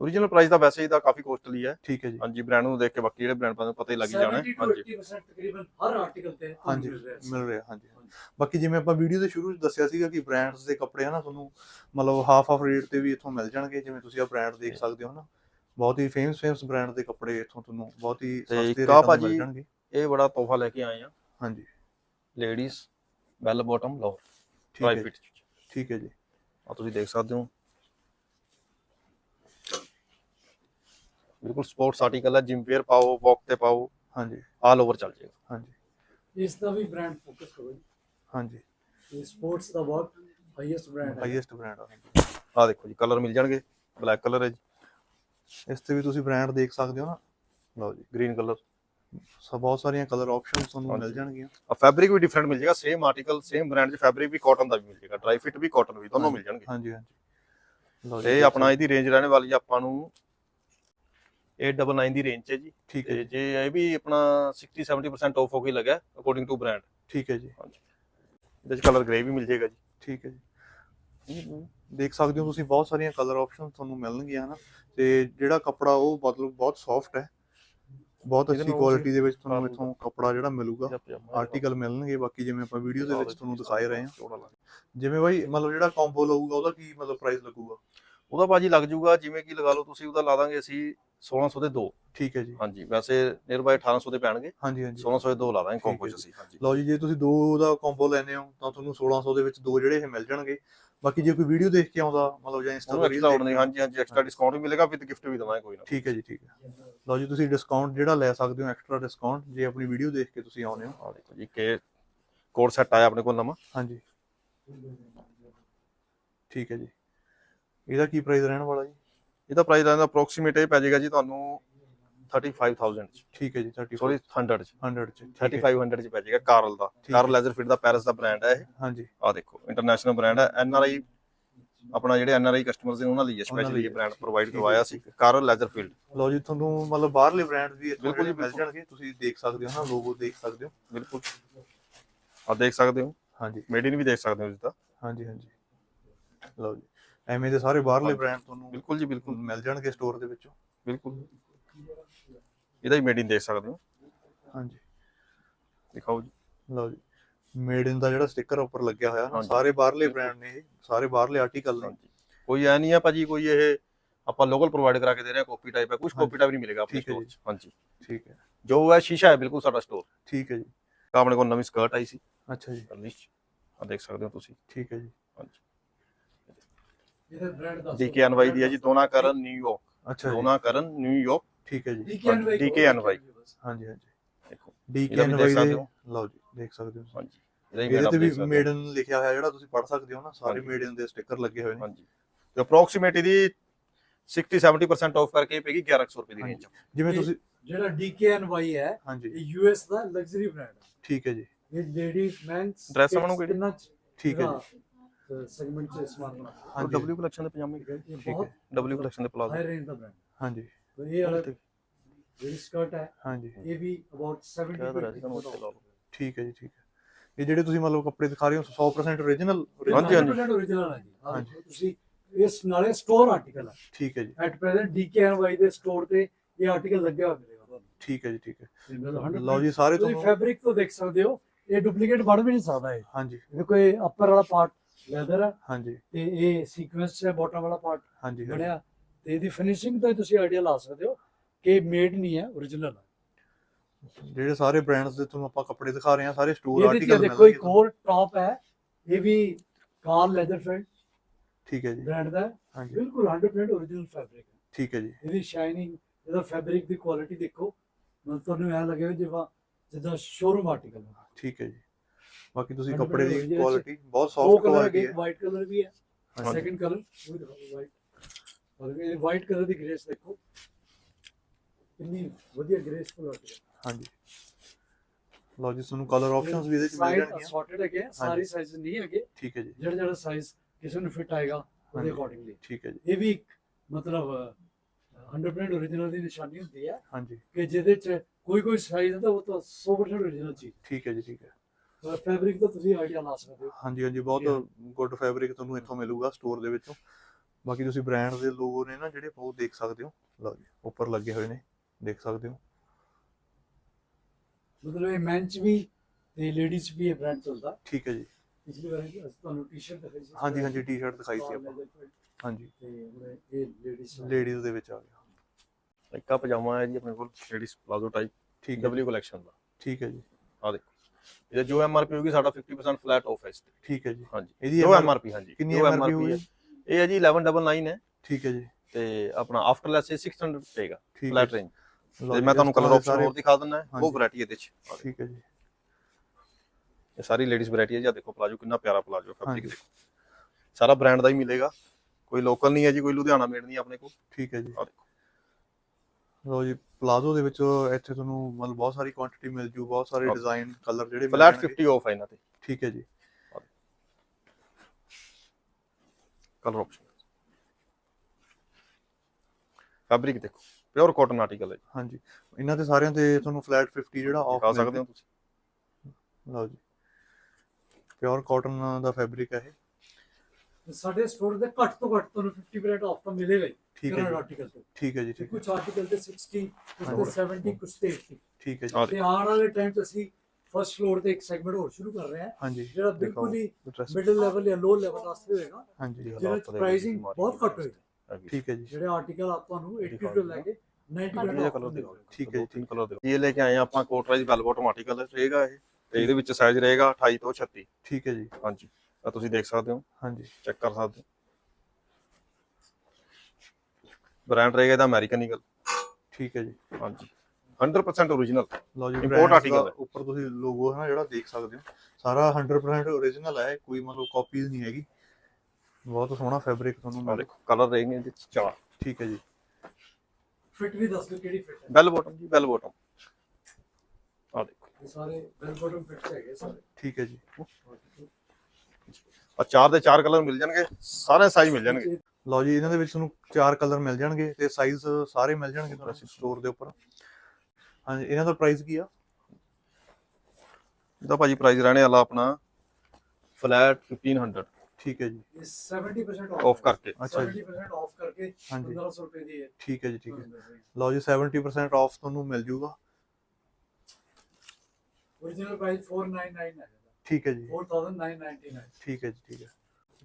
ਓਰੀਜਨਲ ਪ੍ਰਾਈਸ ਤਾਂ ਵੈਸੇ ਹੀ ਤਾਂ ਕਾਫੀ ਕੋਸਟਲੀ ਹੈ। ਠੀਕ ਹੈ ਜੀ। ਹਾਂਜੀ ਬ੍ਰਾਂਡ ਨੂੰ ਦੇਖ ਕੇ ਬਾਕੀ ਜਿਹੜੇ ਬ੍ਰਾਂਡ ਤੁਹਾਨੂੰ ਪਤਾ ਹੀ ਲੱਗ ਜਾਣਾ। ਹੈ। 70 to ਹਾਂਜੀ 80% ਤਕਰੀਬਨ ਹਰ ਆਰਟੀਕਲ ਤੇ ਹਾਂਜੀ ਮਿਲ ਰਿਹਾ ਹਾਂਜੀ ਬਾਕੀ ਜਿਵੇਂ ਆਪਾਂ ਵੀਡੀਓ ਦੇ ਸ਼ੁਰੂ ਵਿੱਚ ਦੱਸਿਆ ਸੀਗਾ ਕਿ ਬ੍ਰਾਂਡਸ ਦੇ ਕੱਪੜੇ ਹਨਾ ਤੁਹਾਨੂੰ ਮਤਲਬ ਹਾਫ ਆਫ ਰੇਟ ਤੇ ਵੀ ਇੱਥੋਂ ਮਿਲ ਜਾਣਗੇ ਜਿਵੇਂ ਤੁਸੀਂ ਆ ਬ੍ਰਾਂਡ ਦੇਖ ਸਕਦੇ ਹੋ ਨਾ। ਬਹੁਤ ਹੀ ਫੇਮਸ ਫੇਮਸ ਬ੍ਰਾਂਡ ਦੇ ਕੱਪੜੇ ਇੱਥੋਂ ਤੁਹਾਨੂੰ ਬਹੁਤ ਹੀ ਸਸਤੇ ਰੇਟਾਂ ਤੇ ਮਿਲ ਜਾਣਗੇ। ਇਹ ਬੜਾ ਤੋਹਫਾ ਲੈ ਕੇ ਆਏ ਆ। ਹਾਂਜੀ। ਲੇਡੀਜ਼ ਬੈਲ ਬਾਟਮ ਲੋਅਰ ਠੀਕ ਹੈ ਪ੍ਰਾਈਵੇਟ ਠੀਕ ਹੈ ਜੀ। ਆ ਤੁਸੀਂ ਦੇਖ ਸਕਦੇ ਹੋ। ਬਿਲਕੁਲ ਸਪੋਰਟਸ ਆਰਟੀਕਲ ਹੈ ਜਿਮ ਵੇਅਰ ਪਾਓ ਵਾਕ ਤੇ ਪਾਓ ਹਾਂਜੀ। ਆਲ ਓਵਰ ਚੱਲ ਜਾਏਗਾ। ਹਾਂਜੀ। ਇਸ ਦਾ ਵੀ ਬ੍ਰਾਂਡ ਫੋਕਸ ਕਰੋ ਜੀ। ਹਾਂਜੀ। ਇਹ ਸਪੋਰਟਸ ਦਾ ਬਹੁਤ ਹਾਈਐਸਟ ਬ੍ਰਾਂਡ ਹੈ। ਹਾਈਐਸਟ ਬ੍ਰਾਂਡ ਆ। ਆ ਦੇਖੋ ਜੀ ਕਲਰ ਮਿਲ ਜਾਣਗੇ ਬਲੈਕ ਕਲਰ ਹੈ ਜੀ। ਇਸ ਤੇ ਵੀ ਤੁਸੀਂ ਬ੍ਰਾਂਡ ਦੇਖ ਸਕਦੇ ਹੋ ਨਾ। ਲਓ ਜੀ ਗ੍ਰੀਨ ਕਲਰ ਸੋ ਬਹੁਤ ਸਾਰੀਆਂ ਕਲਰ ਆਪਸ਼ਨਸ ਤੁਹਾਨੂੰ ਮਿਲ। ਜਾਣਗੀਆਂ। ਆ ਫੈਬਰਿਕ ਵੀ ਡਿਫਰੈਂਟ ਮਿਲ ਜਾਏਗਾ ਸੇਮ ਆਰਟੀਕਲ ਸੇਮ ਬ੍ਰਾਂਡ ਚ ਫੈਬਰਿਕ ਵੀ ਕਾਟਨ ਦਾ ਵੀ ਮਿਲ ਜਾਏਗਾ ਡਰਾਈ ਫਿਟ ਵੀ ਕਾਟਨ ਵੀ ਦੋਨੋਂ ਮਿਲ ਜਾਣਗੇ। ਹਾਂਜੀ ਹਾਂਜੀ। ਲਓ ਜੀ ਦੇਖ। ਆਪਣਾ ਇਹਦੀ ਰੇਂਜ ਰਹਿਣੇ ਵਾਲੀ ਆ ਆਪਾਂ ਨੂੰ 899 ਦੀ ਰੇਂਜ 'ਚ ਹੈ ਜੀ। ਠੀਕ ਹੈ ਤੇ ਜੀ। ਇਹ ਵੀ ਆਪਣਾ 60 70% ਆਫ ਹੋ ਕੇ ਲੱਗਾ ਅਕੋਰਡਿੰਗ ਟੂ ਬ੍ਰਾਂਡ ਠੀਕ ਹੈ ਜੀ। ਹਾਂਜੀ। ਇਹਦੇ ਚ ਕਲਰ ਗ੍ਰੇ ਵੀ ਮਿਲ ਜਾਏਗਾ ਜੀ। ਠੀਕ ਹੈ ਜੀ। ਦੇਖ ਸਕਦੇ ਹੋ ਤੁਸੀਂ ਬਹੁਤ ਸਾਰੀਆਂ ਕਲਰ ਆਪਸ਼ਨਸ ਤੁਹਾਨੂੰ ਮਿਲਣਗੀਆਂ ਹਨਾ। ਤੇ ਜਿਹੜਾ ਕੱਪੜਾ ਉਹ ਮਤਲਬ ਬਹੁਤ ਸੌਫਟ ਹੈ। ਬਹੁਤ ਅੱਛੀ ਕੁਆਲਿਟੀ ਦੇ ਵਿੱਚ ਤੁਹਾਨੂੰ। ਇੱਥੋਂ ਕੱਪੜਾ ਜਿਹੜਾ ਮਿਲੂਗਾ। ਆਰਟੀਕਲ ਮਿਲਣਗੇ ਬਾਕੀ ਜਿਵੇਂ ਆਪਾਂ ਵੀਡੀਓ ਦੇ ਵਿੱਚ ਤੁਹਾਨੂੰ ਦਿਖਾਏ ਰਹੇ ਹਾਂ। ਜਿਵੇਂ ਬਾਈ ਮਤਲਬ ਜਿਹੜਾ ਕੰਬੋ ਲਊਗਾ ਉਹਦਾ ਕੀ ਮਤਲਬ ਪ੍ਰਾਈਸ ਲੱਗੂਗਾ? ਉਹਦਾ ਭਾਜੀ ਲੱਗ ਜਾਊਗਾ ਜਿਵੇਂ ਕਿ ਲਗਾ ਲਓ ਤੁਸੀਂ ਉਹਦਾ ਲਾ ਦਾਂਗੇ ਅਸੀਂ 1600 ਦੇ ਦੋ। ਠੀਕ ਹੈ ਜੀ। ਹਾਂਜੀ ਵੈਸੇ ਨੀਅਰ ਬਾਈ 1800 ਦੇ ਪੈਣਗੇ। ਹਾਂਜੀ ਹਾਂਜੀ। 1600 ਦੇ ਦੋ ਲਾ ਦਾਂਗੇ ਕੰਬੋ ਚ। ਅਸੀਂ ਹਾਂਜੀ। ਲਓ ਜੀ ਜੇ ਤੁਸੀਂ ਦੋ ਦਾ ਕੰਬੋ ਲੈਨੇ ਹੋ ਤਾਂ ਤੁਹਾਨੂੰ 1600 ਦੇ ਵਿੱਚ ਦੋ ਜਿਹੜੇ ਇਹ ਮਿਲ ਜਾਣਗੇ। ਬਾਕੀ ਜੇ ਕੋਈ ਵੀਡੀਓ ਦੇਖ ਕੇ ਆਉਂਦਾ ਮਤਲਬ ਜਾਂ ਇੰਸਟਾ ਤੇ ਆਉਣ ਨਹੀਂ ਹਾਂਜੀ ਹਾਂਜੀ ਐਕਸਟਰਾ ਡਿਸਕਾਊਂਟ ਵੀ ਮਿਲੇਗਾ ਵਿਦ ਗਿਫਟ ਵੀ ਦਵਾਂਗੇ ਕੋਈ ਨਾ। ਠੀਕ ਹੈ ਜੀ ਠੀਕ ਹੈ। ਲਓ ਜੀ ਤੁਸੀਂ ਡਿਸਕਾਊਂਟ ਜਿਹੜਾ ਲੈ ਸਕਦੇ ਹੋ ਐਕਸਟਰਾ ਡਿਸਕਾਊਂਟ ਜੇ ਆਪਣੀ ਵੀਡੀਓ ਦੇਖ ਕੇ ਤੁਸੀਂ ਆਉਂਦੇ ਹੋ। ਆ ਦੇਖੋ ਜੀ ਕੇ ਕੋਡ ਸੈੱਟ ਆਇਆ ਆਪਣੇ ਕੋਲ ਨਵਾਂ। ਹਾਂਜੀ। ਠੀਕ ਹੈ ਜੀ। ਇਹਦਾ ਕੀ ਪ੍ਰਾਈਸ ਰਹਿਣ ਵਾਲਾ ਜੀ? ਇਹਦਾ ਪ੍ਰਾਈਸ ਰਹਿੰਦਾ ਅਪਰੋਕਸੀਮੇਟ ਇਹ ਪੈ ਜਾਏਗਾ ਜੀ ਤੁਹਾਨੂੰ 35000 ਚ। ਠੀਕ ਹੈ ਜੀ 30 ਸੌਰੀ 100 ਚ। 100 ਚ ਠੀਕ ਹੈ 3500 ਚ ਪੈ ਜਾਏਗਾ ਕਾਰਲ ਦਾ। ਕਾਰਲ ਹੈ। ਲੈਜ਼ਰ ਫਿਟ ਦਾ ਪੈਰਿਸ ਦਾ ਬ੍ਰਾਂਡ ਹੈ ਇਹ। ਹਾਂਜੀ। ਆ ਦੇਖੋ ਇੰਟਰਨੈਸ਼ਨਲ ਬ੍ਰਾਂਡ ਹੈ। ਐਨ ਆਰ ਆਈ ਆਪਣਾ ਜਿਹੜੇ ਐਨ ਆਰ ਆਈ ਕਸਟਮਰਸ ਨੇ ਉਹਨਾਂ ਲਈ ਉਹਨਾਂ ਸਪੈਸ਼ਲੀ ਇਹ ਹੈ। ਬ੍ਰਾਂਡ ਪ੍ਰੋਵਾਈਡ ਹੈ ਕਰਵਾਇਆ ਸੀ। ਕਾਰਲ ਲੈਜ਼ਰ ਫੀਲਡ ਲਓ ਜੀ ਤੁਹਾਨੂੰ ਮਤਲਬ ਬਾਹਰਲੇ ਬ੍ਰਾਂਡ ਵੀ ਇੱਥੋਂ ਬਿਲਕੁਲ ਮਿਲ। ਜਾਣਗੇ ਤੁਸੀਂ ਦੇਖ ਸਕਦੇ ਹੋ ਨਾ ਲੋਗੋ ਦੇਖ ਸਕਦੇ ਹੋ। ਬਿਲਕੁਲ। ਆ ਦੇਖ ਸਕਦੇ ਹੋ। ਹਾਂਜੀ। ਮੇਡ ਇਨ ਵੀ ਦੇਖ ਸਕਦੇ ਹੋ ਜਿੱਦਾਂ ਹਾਂਜੀ ਹਾਂਜੀ। ਲਓ ਜੀ। ਐਵੇਂ ਦੇ ਸਾਰੇ ਬਾਹਰਲੇ। ਬ੍ਰਾਂਡ ਤੁਹਾਨੂੰ ਬਿਲਕੁਲ ਜੀ ਬਿਲਕੁਲ। ਮਿਲ ਜਾਣਗੇ ਸਟੋਰ ਦੇ ਵਿੱਚੋਂ। ਬਿਲਕੁਲ। ਇਹਦਾ ਹੀ ਮੇਡ ਇਨ ਦੇਖ ਸਕਦੇ ਹੋ। ਹਾਂਜੀ। ਦਿਖਾਓ ਜੀ। ਲਓ ਜੀ। ਮੇਡ ਇਨ ਦਾ ਜਿਹੜਾ ਸਟicker ਉੱਪਰ ਲੱਗਿਆ ਹੋਇਆ। ਸਾਰੇ ਬਾਹਰਲੇ ਬ੍ਰਾਂਡ ਨੇ ਇਹ। ਸਾਰੇ ਬਾਹਰਲੇ ਆਰਟੀਕਲ ਨੇ। ਕੋਈ ਐ ਨਹੀਂ ਆ ਭਾਜੀ ਕੋਈ ਇਹ ਆਪਾਂ ਲੋਕਲ ਪ੍ਰੋਵਾਈਡ ਕਰਾ ਕੇ ਦੇ ਰਹੇ ਹਾਂ ਕਾਪੀ ਟਾਈਪ ਹੈ ਕੁਝ। ਕਾਪੀ ਟਾਈਪ ਨਹੀਂ ਮਿਲੇਗਾ ਆਪਣੇ ਸਟੋਰ। 'ਚ। ਹਾਂਜੀ। ਠੀਕ ਹੈ। ਜੋ ਹੈ ਸ਼ੀਸ਼ਾ ਹੈ ਬਿਲਕੁਲ ਸਾਡਾ ਸਟੋਰ ਠੀਕ ਹੈ ਜੀ। ਆਪਣੇ ਕੋਲ ਨਵੀਂ ਸਕਰਟ ਆਈ ਸੀ। ਅੱਛਾ ਜੀ। ਕਰਲਿਸ਼ ਆ ਦੇਖ ਸਕਦੇ ਹੋ ਤੁਸੀਂ। ਠੀਕ ਹੈ ਜੀ। ਹਾਂਜੀ। ਇਹਦਾ ਬ੍ਰਾਂਡ ਦੱਸੋ ਡੀਕੇਐਨਵਾਈ ਦੀ ਹੈ ਜੀ ਦੋਨਾ ਕਰਨ ਨਿਊਯਾਰਕ ਅੱਛਾ ਜੀ। ਦੋਨਾ ਕਰਨ ਨਿਊਯਾਰਕ ਠੀਕ ਹੈ ਜੀ। DKNY ਹਾਂਜੀ ਹਾਂਜੀ ਦੇਖੋ ਡੀਕੇਐਨ ਵਾਈ ਦੇ। ਲਓ ਜੀ ਦੇਖ ਸਕਦੇ ਹੋ। ਹਾਂਜੀ ਇਹਦਾ ਤੇ ਵੀ ਦੇਖ ਸਕਦੇ। ਹੋ। ਮੇਡ ਇਨ ਲਿਖਿਆ ਹੋਇਆ ਜਿਹੜਾ ਤੁਸੀਂ ਪੜ੍ਹ ਸਕਦੇ ਹੋ ਨਾ ਸਾਰੇ ਹਾਂਜੀ। ਮੇਡ ਇਨ ਦੇ ਸਟicker ਲੱਗੇ ਹੋਏ ਨੇ। ਹਾਂਜੀ। ਤੇ ਅਪਰੋਕਸੀਮੇਟ ਇਹਦੀ 60 70% ਆਫ ਕਰਕੇ ਪੈਗੀ 1100 ਰੁਪਏ ਦੀ ਰੇਂਜ ਜਿਵੇਂ ਤੁਸੀਂ ਜਿਹੜਾ DKNY ਹੈ ਹਾਂਜੀ। ਇਹ ਯੂਐਸ ਦਾ ਲਗਜ਼ਰੀ ਬ੍ਰਾਂਡ ਹੈ। ਠੀਕ ਹੈ ਜੀ। ਇਹ ਲੇਡੀਜ਼ ਮੈਨਸ Dress ਉਹਨਾਂ ਨੂੰ ਕਿਹੜੀ? ਕਿੰਨਾ ਠੀਕ ਹੈ ਜੀ। ਸੈਗਮੈਂਟ ਚ ਸਮਾਨ ਬਣਾਉਂਦੇ ਹਾਂਜੀ ਡਬਲਯੂ ਕਲੈਕਸ਼ਨ ਦੇ ਪਜਾਮੇ ਇਹ ਠੀਕ ਬਹੁਤ ਹੈ ਡਬਲਯੂ ਕਲੈਕਸ਼ਨ ਦੇ ਪਲਾਜ਼ੋ ਹਾਈ ਰੇਂਜ ਦਾ ਬ੍ਰਾਂਡ ਹਾਂਜੀ तो ये वाला ਜਿਹੜੀ ਸਕਰਟ ਹੈ ਹਾਂਜੀ ਇਹ ਵੀ ਅਬਾਊਟ 70 ਕਿਆ ਤਰ੍ਹਾਂ ਦੀ ਤੁਹਾਨੂੰ ਉੱਤੇ ਲਾ ਲਓ ਠੀਕ ਹੈ ਜੀ ਠੀਕ ਹੈ ਇਹ ਜਿਹੜੇ ਤੁਸੀਂ ਮਤਲਬ ਕੱਪੜੇ ਦਿਖਾ ਰਹੇ ਹੋ 100% origignal ਹਾਂਜੀ, ਹਾਂਜੀ। origignal ਹੈ ਜੀ ਆਹ ਹਾਂਜੀ। ਦੇਖੋ ਤੁਸੀਂ ਇਸ ਨਾਲੇ ਸਟੋਰ ਆਰਟੀਕਲ ਹੈ ਠੀਕ ਹੈ ਜੀ ਐਟ ਪ੍ਰੈਜ਼ੈਂਟ DKNY ਦੇ ਸਟੋਰ ਤੇ ਇਹ ਆਰਟੀਕਲ ਲੱਗਿਆ ਹੋਇਆ ਮਿਲੇਗਾ ਤੁਹਾਨੂੰ ਠੀਕ ਹੈ ਜੀ ਠੀਕ ਹੈ ਇਹ ਮਤਲਬ 100% ਲਓ ਜੀ ਸਾਰੇ ਤੁਸੀਂ ਤੁਹਾਨੂੰ ਫੈਬਰਿਕ ਤੋਂ ਦੇਖ ਸਕਦੇ ਹੋ ਇਹ ਡੁਪਲੀਕੇਟ ਬਣ ਵੀ ਨਹੀਂ ਸਕਦਾ ਇਹ ਹਾਂਜੀ ਦੇਖੋ ਇਹ ਅੱਪਰ ਵਾਲਾ ਪਾਰਟ ਲੈਦਰ ਹੈ ਹਾਂਜੀ। ਤੇ ਇਹ ਸੀਕੁਐਂਸ ਹੈ ਬਾਟਮ ਵਾਲਾ ਪਾਰਟ ਹਾਂਜੀ। ਬਣਿਆ। ਤੇ ਇਹਦੀ ਫਿਨਿਸ਼ਿੰਗ ਤੋਂ ਹੀ ਤੁਸੀਂ ਆਈਡੀਆ ਲਾ ਸਕਦੇ ਹੋ ਕਿ ਮੇਡ ਨਹੀਂ ਹੈ origignal ਹੈ ਜਿਹੜੇ ਸਾਰੇ ਬ੍ਰਾਂਡਸ ਦੇ ਤੁਹਾਨੂੰ ਆਪਾਂ ਕੱਪੜੇ ਦਿਖਾ ਰਹੇ ਹਾਂ ਸਾਰੇ ਸਟੋਰ ਆਰਟੀਕਲ ਦੇਖੋ ਇੱਕ ਹੋਰ ਟੌਪ ਹੈ ਇਹ ਵੀ ਕਾਰ ਲੈਦਰ ਫੈਲਟ ਠੀਕ ਹੈ ਜੀ। ਬ੍ਰਾਂਡ ਦਾ। ਹਾਂਜੀ। ਬਿਲਕੁਲ 100% origignal ਫੈਬਰਿਕ ਹੈ। ਠੀਕ ਹੈ ਜੀ। ਇਹਦੀ ਸ਼ਾਈਨਿੰਗ ਇਹਦਾ ਫੈਬਰਿਕ ਦੀ ਕੁਆਲਿਟੀ ਦੇਖੋ। ਮਤਲਬ ਤੁਹਾਨੂੰ ਐ ਲੱਗੇਗਾ ਜਿਵੇਂ ਜਿੱਦਾਂ ਸ਼ੋਰੂਮ ਆਰਟੀਕਲ ਹੈ। ਠੀਕ ਹੈ ਜੀ। ਬਾਕੀ ਤੁਸੀਂ 100% ਕੱਪੜੇ ਦੀ ਕੁਆਲਿਟੀ ਬਹੁਤ ਸੌਫਟ ਕਲਰ ਕੁਆਲਿਟੀ ਹੈ ਹੈ। ਵਾਈਟ ਕਲਰ ਵੀ ਹੈ। ਸੈਕੰਡ ਕਲਰ ਵਾਈਟ ਔਰ ਇਹ ਵਾਈਟ ਕਲਰ ਦੀ ਗ੍ਰੇਸ ਦੇਖੋ। ਕਿੰਨੀ ਵਧੀਆ ਗ੍ਰੇਸਫੁਲ ਆਰਟੀਕਲ ਹਾਂਜੀ। ਲਓ ਜੀ ਤੁਹਾਨੂੰ ਕਲਰ ਆਪਸ਼ਨਸ ਵੀ ਇਹਦੇ ਚ ਮਿਲ ਜਾਣਗੀਆਂ। ਅਸੌਰਟਡ ਹੈਗੇ ਸਾਰੇ ਸਾਈਜ਼ ਨਹੀਂ ਹੈਗੇ। ਠੀਕ ਹੈ ਜੀ। ਜਿਹੜਾ ਜਿਹੜਾ ਸਾਈਜ਼ ਕਿਸੇ ਨੂੰ ਫਿੱਟ ਆਏਗਾ ਉਹਦੇ। ਅਕੋਰਡਿੰਗਲੀ ਠੀਕ ਹੈ ਜੀ। ਇਹ ਵੀ ਇੱਕ ਮਤਲਬ ਅਹ, 100% origignal ਦੀ ਨਿਸ਼ਾਨੀ ਹੁੰਦੀ ਹੈ ਹਾਂਜੀ। ਕਿ ਜਿਹਦੇ ਚ ਕੋਈ ਕੋਈ ਸਾਈਜ਼ ਹੈ ਤਾਂ ਉਹ ਤਾਂ 100% origignal ਚੀਜ਼। ਠੀਕ ਹੈ ਜੀ ਠੀਕ ਹੈ। ਫੈਬਰਿਕ ਤਾਂ ਤੁਸੀਂ ਆਈਡੀਆ ਲਾ ਸਕਦੇ ਹੋ। ਹਾਂਜੀ ਹਾਂਜੀ ਬਹੁਤ ਗੁੱਡ ਫੈਬਰਿਕ ਤੁਹਾਨੂੰ ਇੱਥੋਂ ਮਿਲੂਗਾ ਸਟੋਰ ਦੇ ਵਿੱਚੋਂ। ਬਾਕੀ ਤੁਸੀਂ ਬ੍ਰਾਂਡ ਦੇ ਲੋਗੋ ਨੇ ਨਾ ਜਿਹੜੇ ਉਹ ਦੇਖ ਸਕਦੇ ਹੋ। ਲਓ ਜੀ ਉੱਪਰ ਲੱਗੇ ਹੋਏ ਨੇ ਦੇਖ ਸਕਦੇ ਹੋ। ਮਤਲਬ ਇਹ ਮੈਨ ਚ ਵੀ ਤੇ ਲੇਡੀਜ਼ ਵੀ ਇਹ ਬ੍ਰਾਂਡ ਚੱਲਦਾ। ਠੀਕ ਹੈ ਜੀ। ਪਿਛਲੀ ਵਾਰ ਅਸੀਂ ਤੁਹਾਨੂੰ ਟੀ-ਸ਼ਰਟ ਦਿਖਾਈ ਸੀ। ਹਾਂਜੀ ਹਾਂਜੀ ਟੀ-ਸ਼ਰਟ ਦਿਖਾਈ ਸੀ ਆਪਾਂ। ਹਾਂਜੀ। ਤੇ ਹੁਣ ਇਹ ਲੇਡੀਜ਼ ਲੇਡੀਜ਼ ਦੇ ਵਿੱਚ ਆ ਗਿਆ। ਇੱਕ ਪਜਾਮਾ ਹੈ ਜੀ ਆਪਣੇ ਕੋਲ ਲੇਡੀਜ਼ ਪਲਾਜ਼ੋ ਟਾਈਪ ਠੀਕ ਹੈ। ਡਬਲਯੂ ਕਲੈਕਸ਼ਨ ਦਾ। ਠੀਕ ਹੈ ਜੀ। ਆ ਦੇਖੋ। ਇਹਦਾ ਜੋ ਐਮਆਰਪੀ ਹੋਗੀ ਸਾਡਾ 50% ਫਲੈਟ ਆਫ ਹੈ ਇਸ ਤੇ। ਠੀਕ ਹੈ ਜੀ। ਹਾਂਜੀ। ਇਹਦੀ ਜੋ ਐਮਆਰਪੀ ਹਾਂਜੀ। ਕਿੰਨੀ MRP ਹੋਈ? ਇਹ ਹੈ ਜੀ 1199 ਹੈ। ਠੀਕ ਹੈ ਜੀ। ਤੇ ਆਪਣਾ ਆਫਟਰ ਲੈਸ ਇਹ 600 ਪਏਗਾ ਫਲੈਟ ਰੇਂਜ ਤੇ ਮੈਂ ਤੁਹਾਨੂੰ ਕਲਰ ਆਪਸ਼ਨ ਹੋਰ ਦਿਖਾ ਦਿੰਦਾ। ਉਹ ਵੈਰਾਈਟੀ ਇਹਦੇ ਚ। ਆ। ਠੀਕ ਹੈ ਜੀ। ਇਹ ਸਾਰੀ ਲੇਡੀਜ਼ ਵੈਰਾਈਟੀ ਹੈ ਜੀ। ਆਹ ਦੇਖੋ ਪਲਾਜੋ ਕਿੰਨਾ ਪਿਆਰਾ ਪਲਾਜੋ ਫੈਬਰਿਕ। ਦੇਖੋ। ਸਾਰਾ ਬ੍ਰਾਂਡ ਦਾ ਹੀ ਮਿਲੇਗਾ। ਕੋਈ ਲੋਕਲ ਨਹੀਂ ਹੈ ਜੀ ਕੋਈ ਲੁਧਿਆਣਾ ਮੇਡ ਨਹੀਂ ਆਪਣੇ ਕੋਲ। ਠੀਕ ਹੈ ਜੀ। ਆ ਦੇਖੋ। ਲਓ ਜੀ ਪਲਾਜ਼ੋ ਦੇ ਵਿੱਚ ਇੱਥੇ ਤੁਹਾਨੂੰ ਮਤਲਬ ਬਹੁਤ ਸਾਰੀ ਕੁਆਂਟੀਟੀ ਮਿਲ ਜੂ ਬਹੁਤ ਸਾਰੇ। ਡਿਜ਼ਾਈਨ ਕਲਰ ਜਿਹੜੇ ਮਿਲ ਫਲੈਟ ਜਾਣਗੇ। 50 ਆਫ ਹੈ ਇਹਨਾਂ ਤੇ। ਠੀਕ ਹੈ ਜੀ। ਕਲਰ ਆਪਸ਼ਨ ਫੈਬਰਿਕ ਦੇਖੋ ਪਿਓਰ ਕਾਟਨ ਆਰਟੀਕਲ ਹੈ ਜੀ। ਹਾਂਜੀ ਇਹਨਾਂ ਤੇ ਸਾਰਿਆਂ ਤੇ ਤੁਹਾਨੂੰ ਫਲੈਟ 50 ਜਿਹੜਾ ਆਫ ਦਿਖਾ ਸਕਦੇ ਹੋ ਤੁਸੀਂ? ਲਓ ਜੀ। ਪਿਓਰ ਕਾਟਨ ਦਾ ਫੈਬਰਿਕ ਹੈ ਇਹ। ਸਾਡੇ ਸਟੋਰ ਦੇ ਘੱਟ ਤੋਂ ਘੱਟ ਤੁਹਾਨੂੰ 50% ਆਫ ਤਾਂ ਮਿਲੇਗਾ ਹੀ। ਠੀਕ ਹੈ ਆਰਟੀਕਲ ਤੇ। ਠੀਕ ਹੈ ਜੀ ਠੀਕ ਹੈ। ਕੁਝ ਆਰਟੀਕਲ ਤੇ 60 ਕੁਝ ਤੇ ਹਾਂਜੀ। 70 ਕੁਝ ਤੇ 80 ਠੀਕ ਹੈ ਜੀ। ਤੇ ਆਉਣ ਵਾਲੇ ਟਾਈਮ 'ਚ ਅਸੀਂ ਫਰਸਟ ਫਲੋਰ ਤੇ ਇੱਕ ਸੈਗਮੈਂਟ ਹੋਰ ਸ਼ੁਰੂ ਕਰ ਰਹੇ ਹਾਂ ਹਾਂਜੀ। ਜਿਹੜਾ। ਬਿਲਕੁਲ ਹੀ ਮਿਡਲ ਲੈਵਲ ਜਾਂ ਲੋ ਲੈਵਲ ਵਾਸਤੇ ਹੋਏਗਾ ਹਾਂਜੀ। ਜਿਹੜਾ ਪ੍ਰਾਈਸਿੰਗ ਬਹੁਤ ਘੱਟ ਹੋਏਗਾ। ਠੀਕ ਹੈ ਜੀ। ਜਿਹੜੇ ਆਰਟੀਕਲ ਆ ਤੁਹਾਨੂੰ 80 ਤੋਂ ਲੈ ਕੇ 90% ਇਹ off ਕਲਰ। ਦੇਖੋ। ਠੀਕ ਹੈ ਦੋ ਤਿੰਨ ਕਲਰ ਦੇਖੋ। ਇਹ ਲੈ ਕੇ ਆਏ ਹਾਂ ਆਪਾਂ ਕੋਟਰਾਈਜ਼ ਵੈਲ ਬਾਟਮ ਆਰਟੀਕਲ ਰਹੇਗਾ ਇਹ। ਤੇ ਇਹਦੇ ਵਿੱਚ ਸਾਈਜ਼ ਰਹੇਗਾ 28 ਤੋਂ 36 ਠੀਕ ਹੈ ਜੀ। ਹਾਂਜੀ। ਆ ਤੁਸੀਂ ਦੇਖ ਸਕਦੇ ਹੋ। ਹਾਂਜੀ। ਚੈੱਕ ਕਰ ਸਕਦੇ ਹੋ। ਬ੍ਰਾਂਡ ਰਹੇਗਾ ਇਹਦਾ ਅਮਰੀਕਨ ਈਗਲ ਠੀਕ ਹੈ ਜੀ। ਹਾਂਜੀ। 100% origignal ਲਓ ਜੀ ਦਾ ਹੈ। ਉੱਪਰ ਤੁਸੀਂ ਲੋਗੋ ਹੈ ਨਾ ਜਿਹੜਾ ਦੇਖ ਸਕਦੇ ਹੋ। ਸਾਰਾ 100% ਓਰੀਜਨਲ ਹੈ ਕੋਈ ਮਤਲਬ ਕਾਪੀਜ਼ ਨਹੀਂ ਹੈਗੀ। ਬਹੁਤ ਸੋਹਣਾ ਫੈਬਰਿਕ ਤੁਹਾਨੂੰ ਆ ਮਿਲ ਦੇਖੋ ਕਲਰ ਰਹੇਗੇ ਇਹਦੇ ਚ ਚਾਰ। ਠੀਕ ਹੈ ਜੀ। ਫਿਟ ਵੀ ਦੱਸ ਦਿਓ ਕਿਹੜੀ ਫਿਟ ਹੈ। ਬੈਲ ਬਾਟਮ ਜੀ ਬੈਲ ਬਾਟਮ ਆ ਦੇਖੋ। ਇਹ ਸਾਰੇ ਬੈਲ ਬਟਨ ਫਿਟਸ ਹੈਗੇ ਸਾਰੇ। ਠੀਕ ਹੈ ਜੀ। ਆ ਚਾਰ ਦੇ ਚਾਰ ਕਲਰ ਮਿਲ ਜਾਣਗੇ ਸਾਰੇ ਸਾਈਜ਼ ਮਿਲ ਜਾਣਗੇ। ਲਓ ਜੀ ਇਹਨਾਂ ਦੇ ਵਿੱਚ ਤੁਹਾਨੂੰ ਚਾਰ ਕਲਰ ਮਿਲ ਜਾਣਗੇ ਤੇ ਸਾਈਜ਼ ਸਾਰੇ ਮਿਲ ਜਾਣਗੇ ਤੁਹਾਨੂੰ ਸਟੋਰ ਦੇ ਉੱਪਰ। ਹਾਂਜੀ ਇਹਨਾਂ ਦਾ ਪ੍ਰਾਈਸ ਕੀ ਆ? ਇਹਦਾ ਭਾਜੀ ਪ੍ਰਾਈਸ ਰਹਿਣੇ ਵਾਲਾ ਆਪਣਾ ਫਲੈਟ 1500 ਠੀਕ ਹੈ ਜੀ। ਇਹ 70% ਆਫ ਕਰਕੇ। ਅੱਛਾ ਜੀ। 70% ਆਫ ਕਰਕੇ ਹਾਂਜੀ। 1500 ਰੁਪਏ ਦੀ ਹੈ। ਠੀਕ ਹੈ ਜੀ ਠੀਕ ਹੈ। ਲਓ ਜੀ 70% ਆਫ ਤੁਹਾਨੂੰ ਮਿਲ ਜੂਗਾ। Origignal price 499 ਹੈ। ਠੀਕ ਹੈ ਜੀ। 4999 ਠੀਕ ਹੈ ਜੀ ਠੀਕ ਹੈ।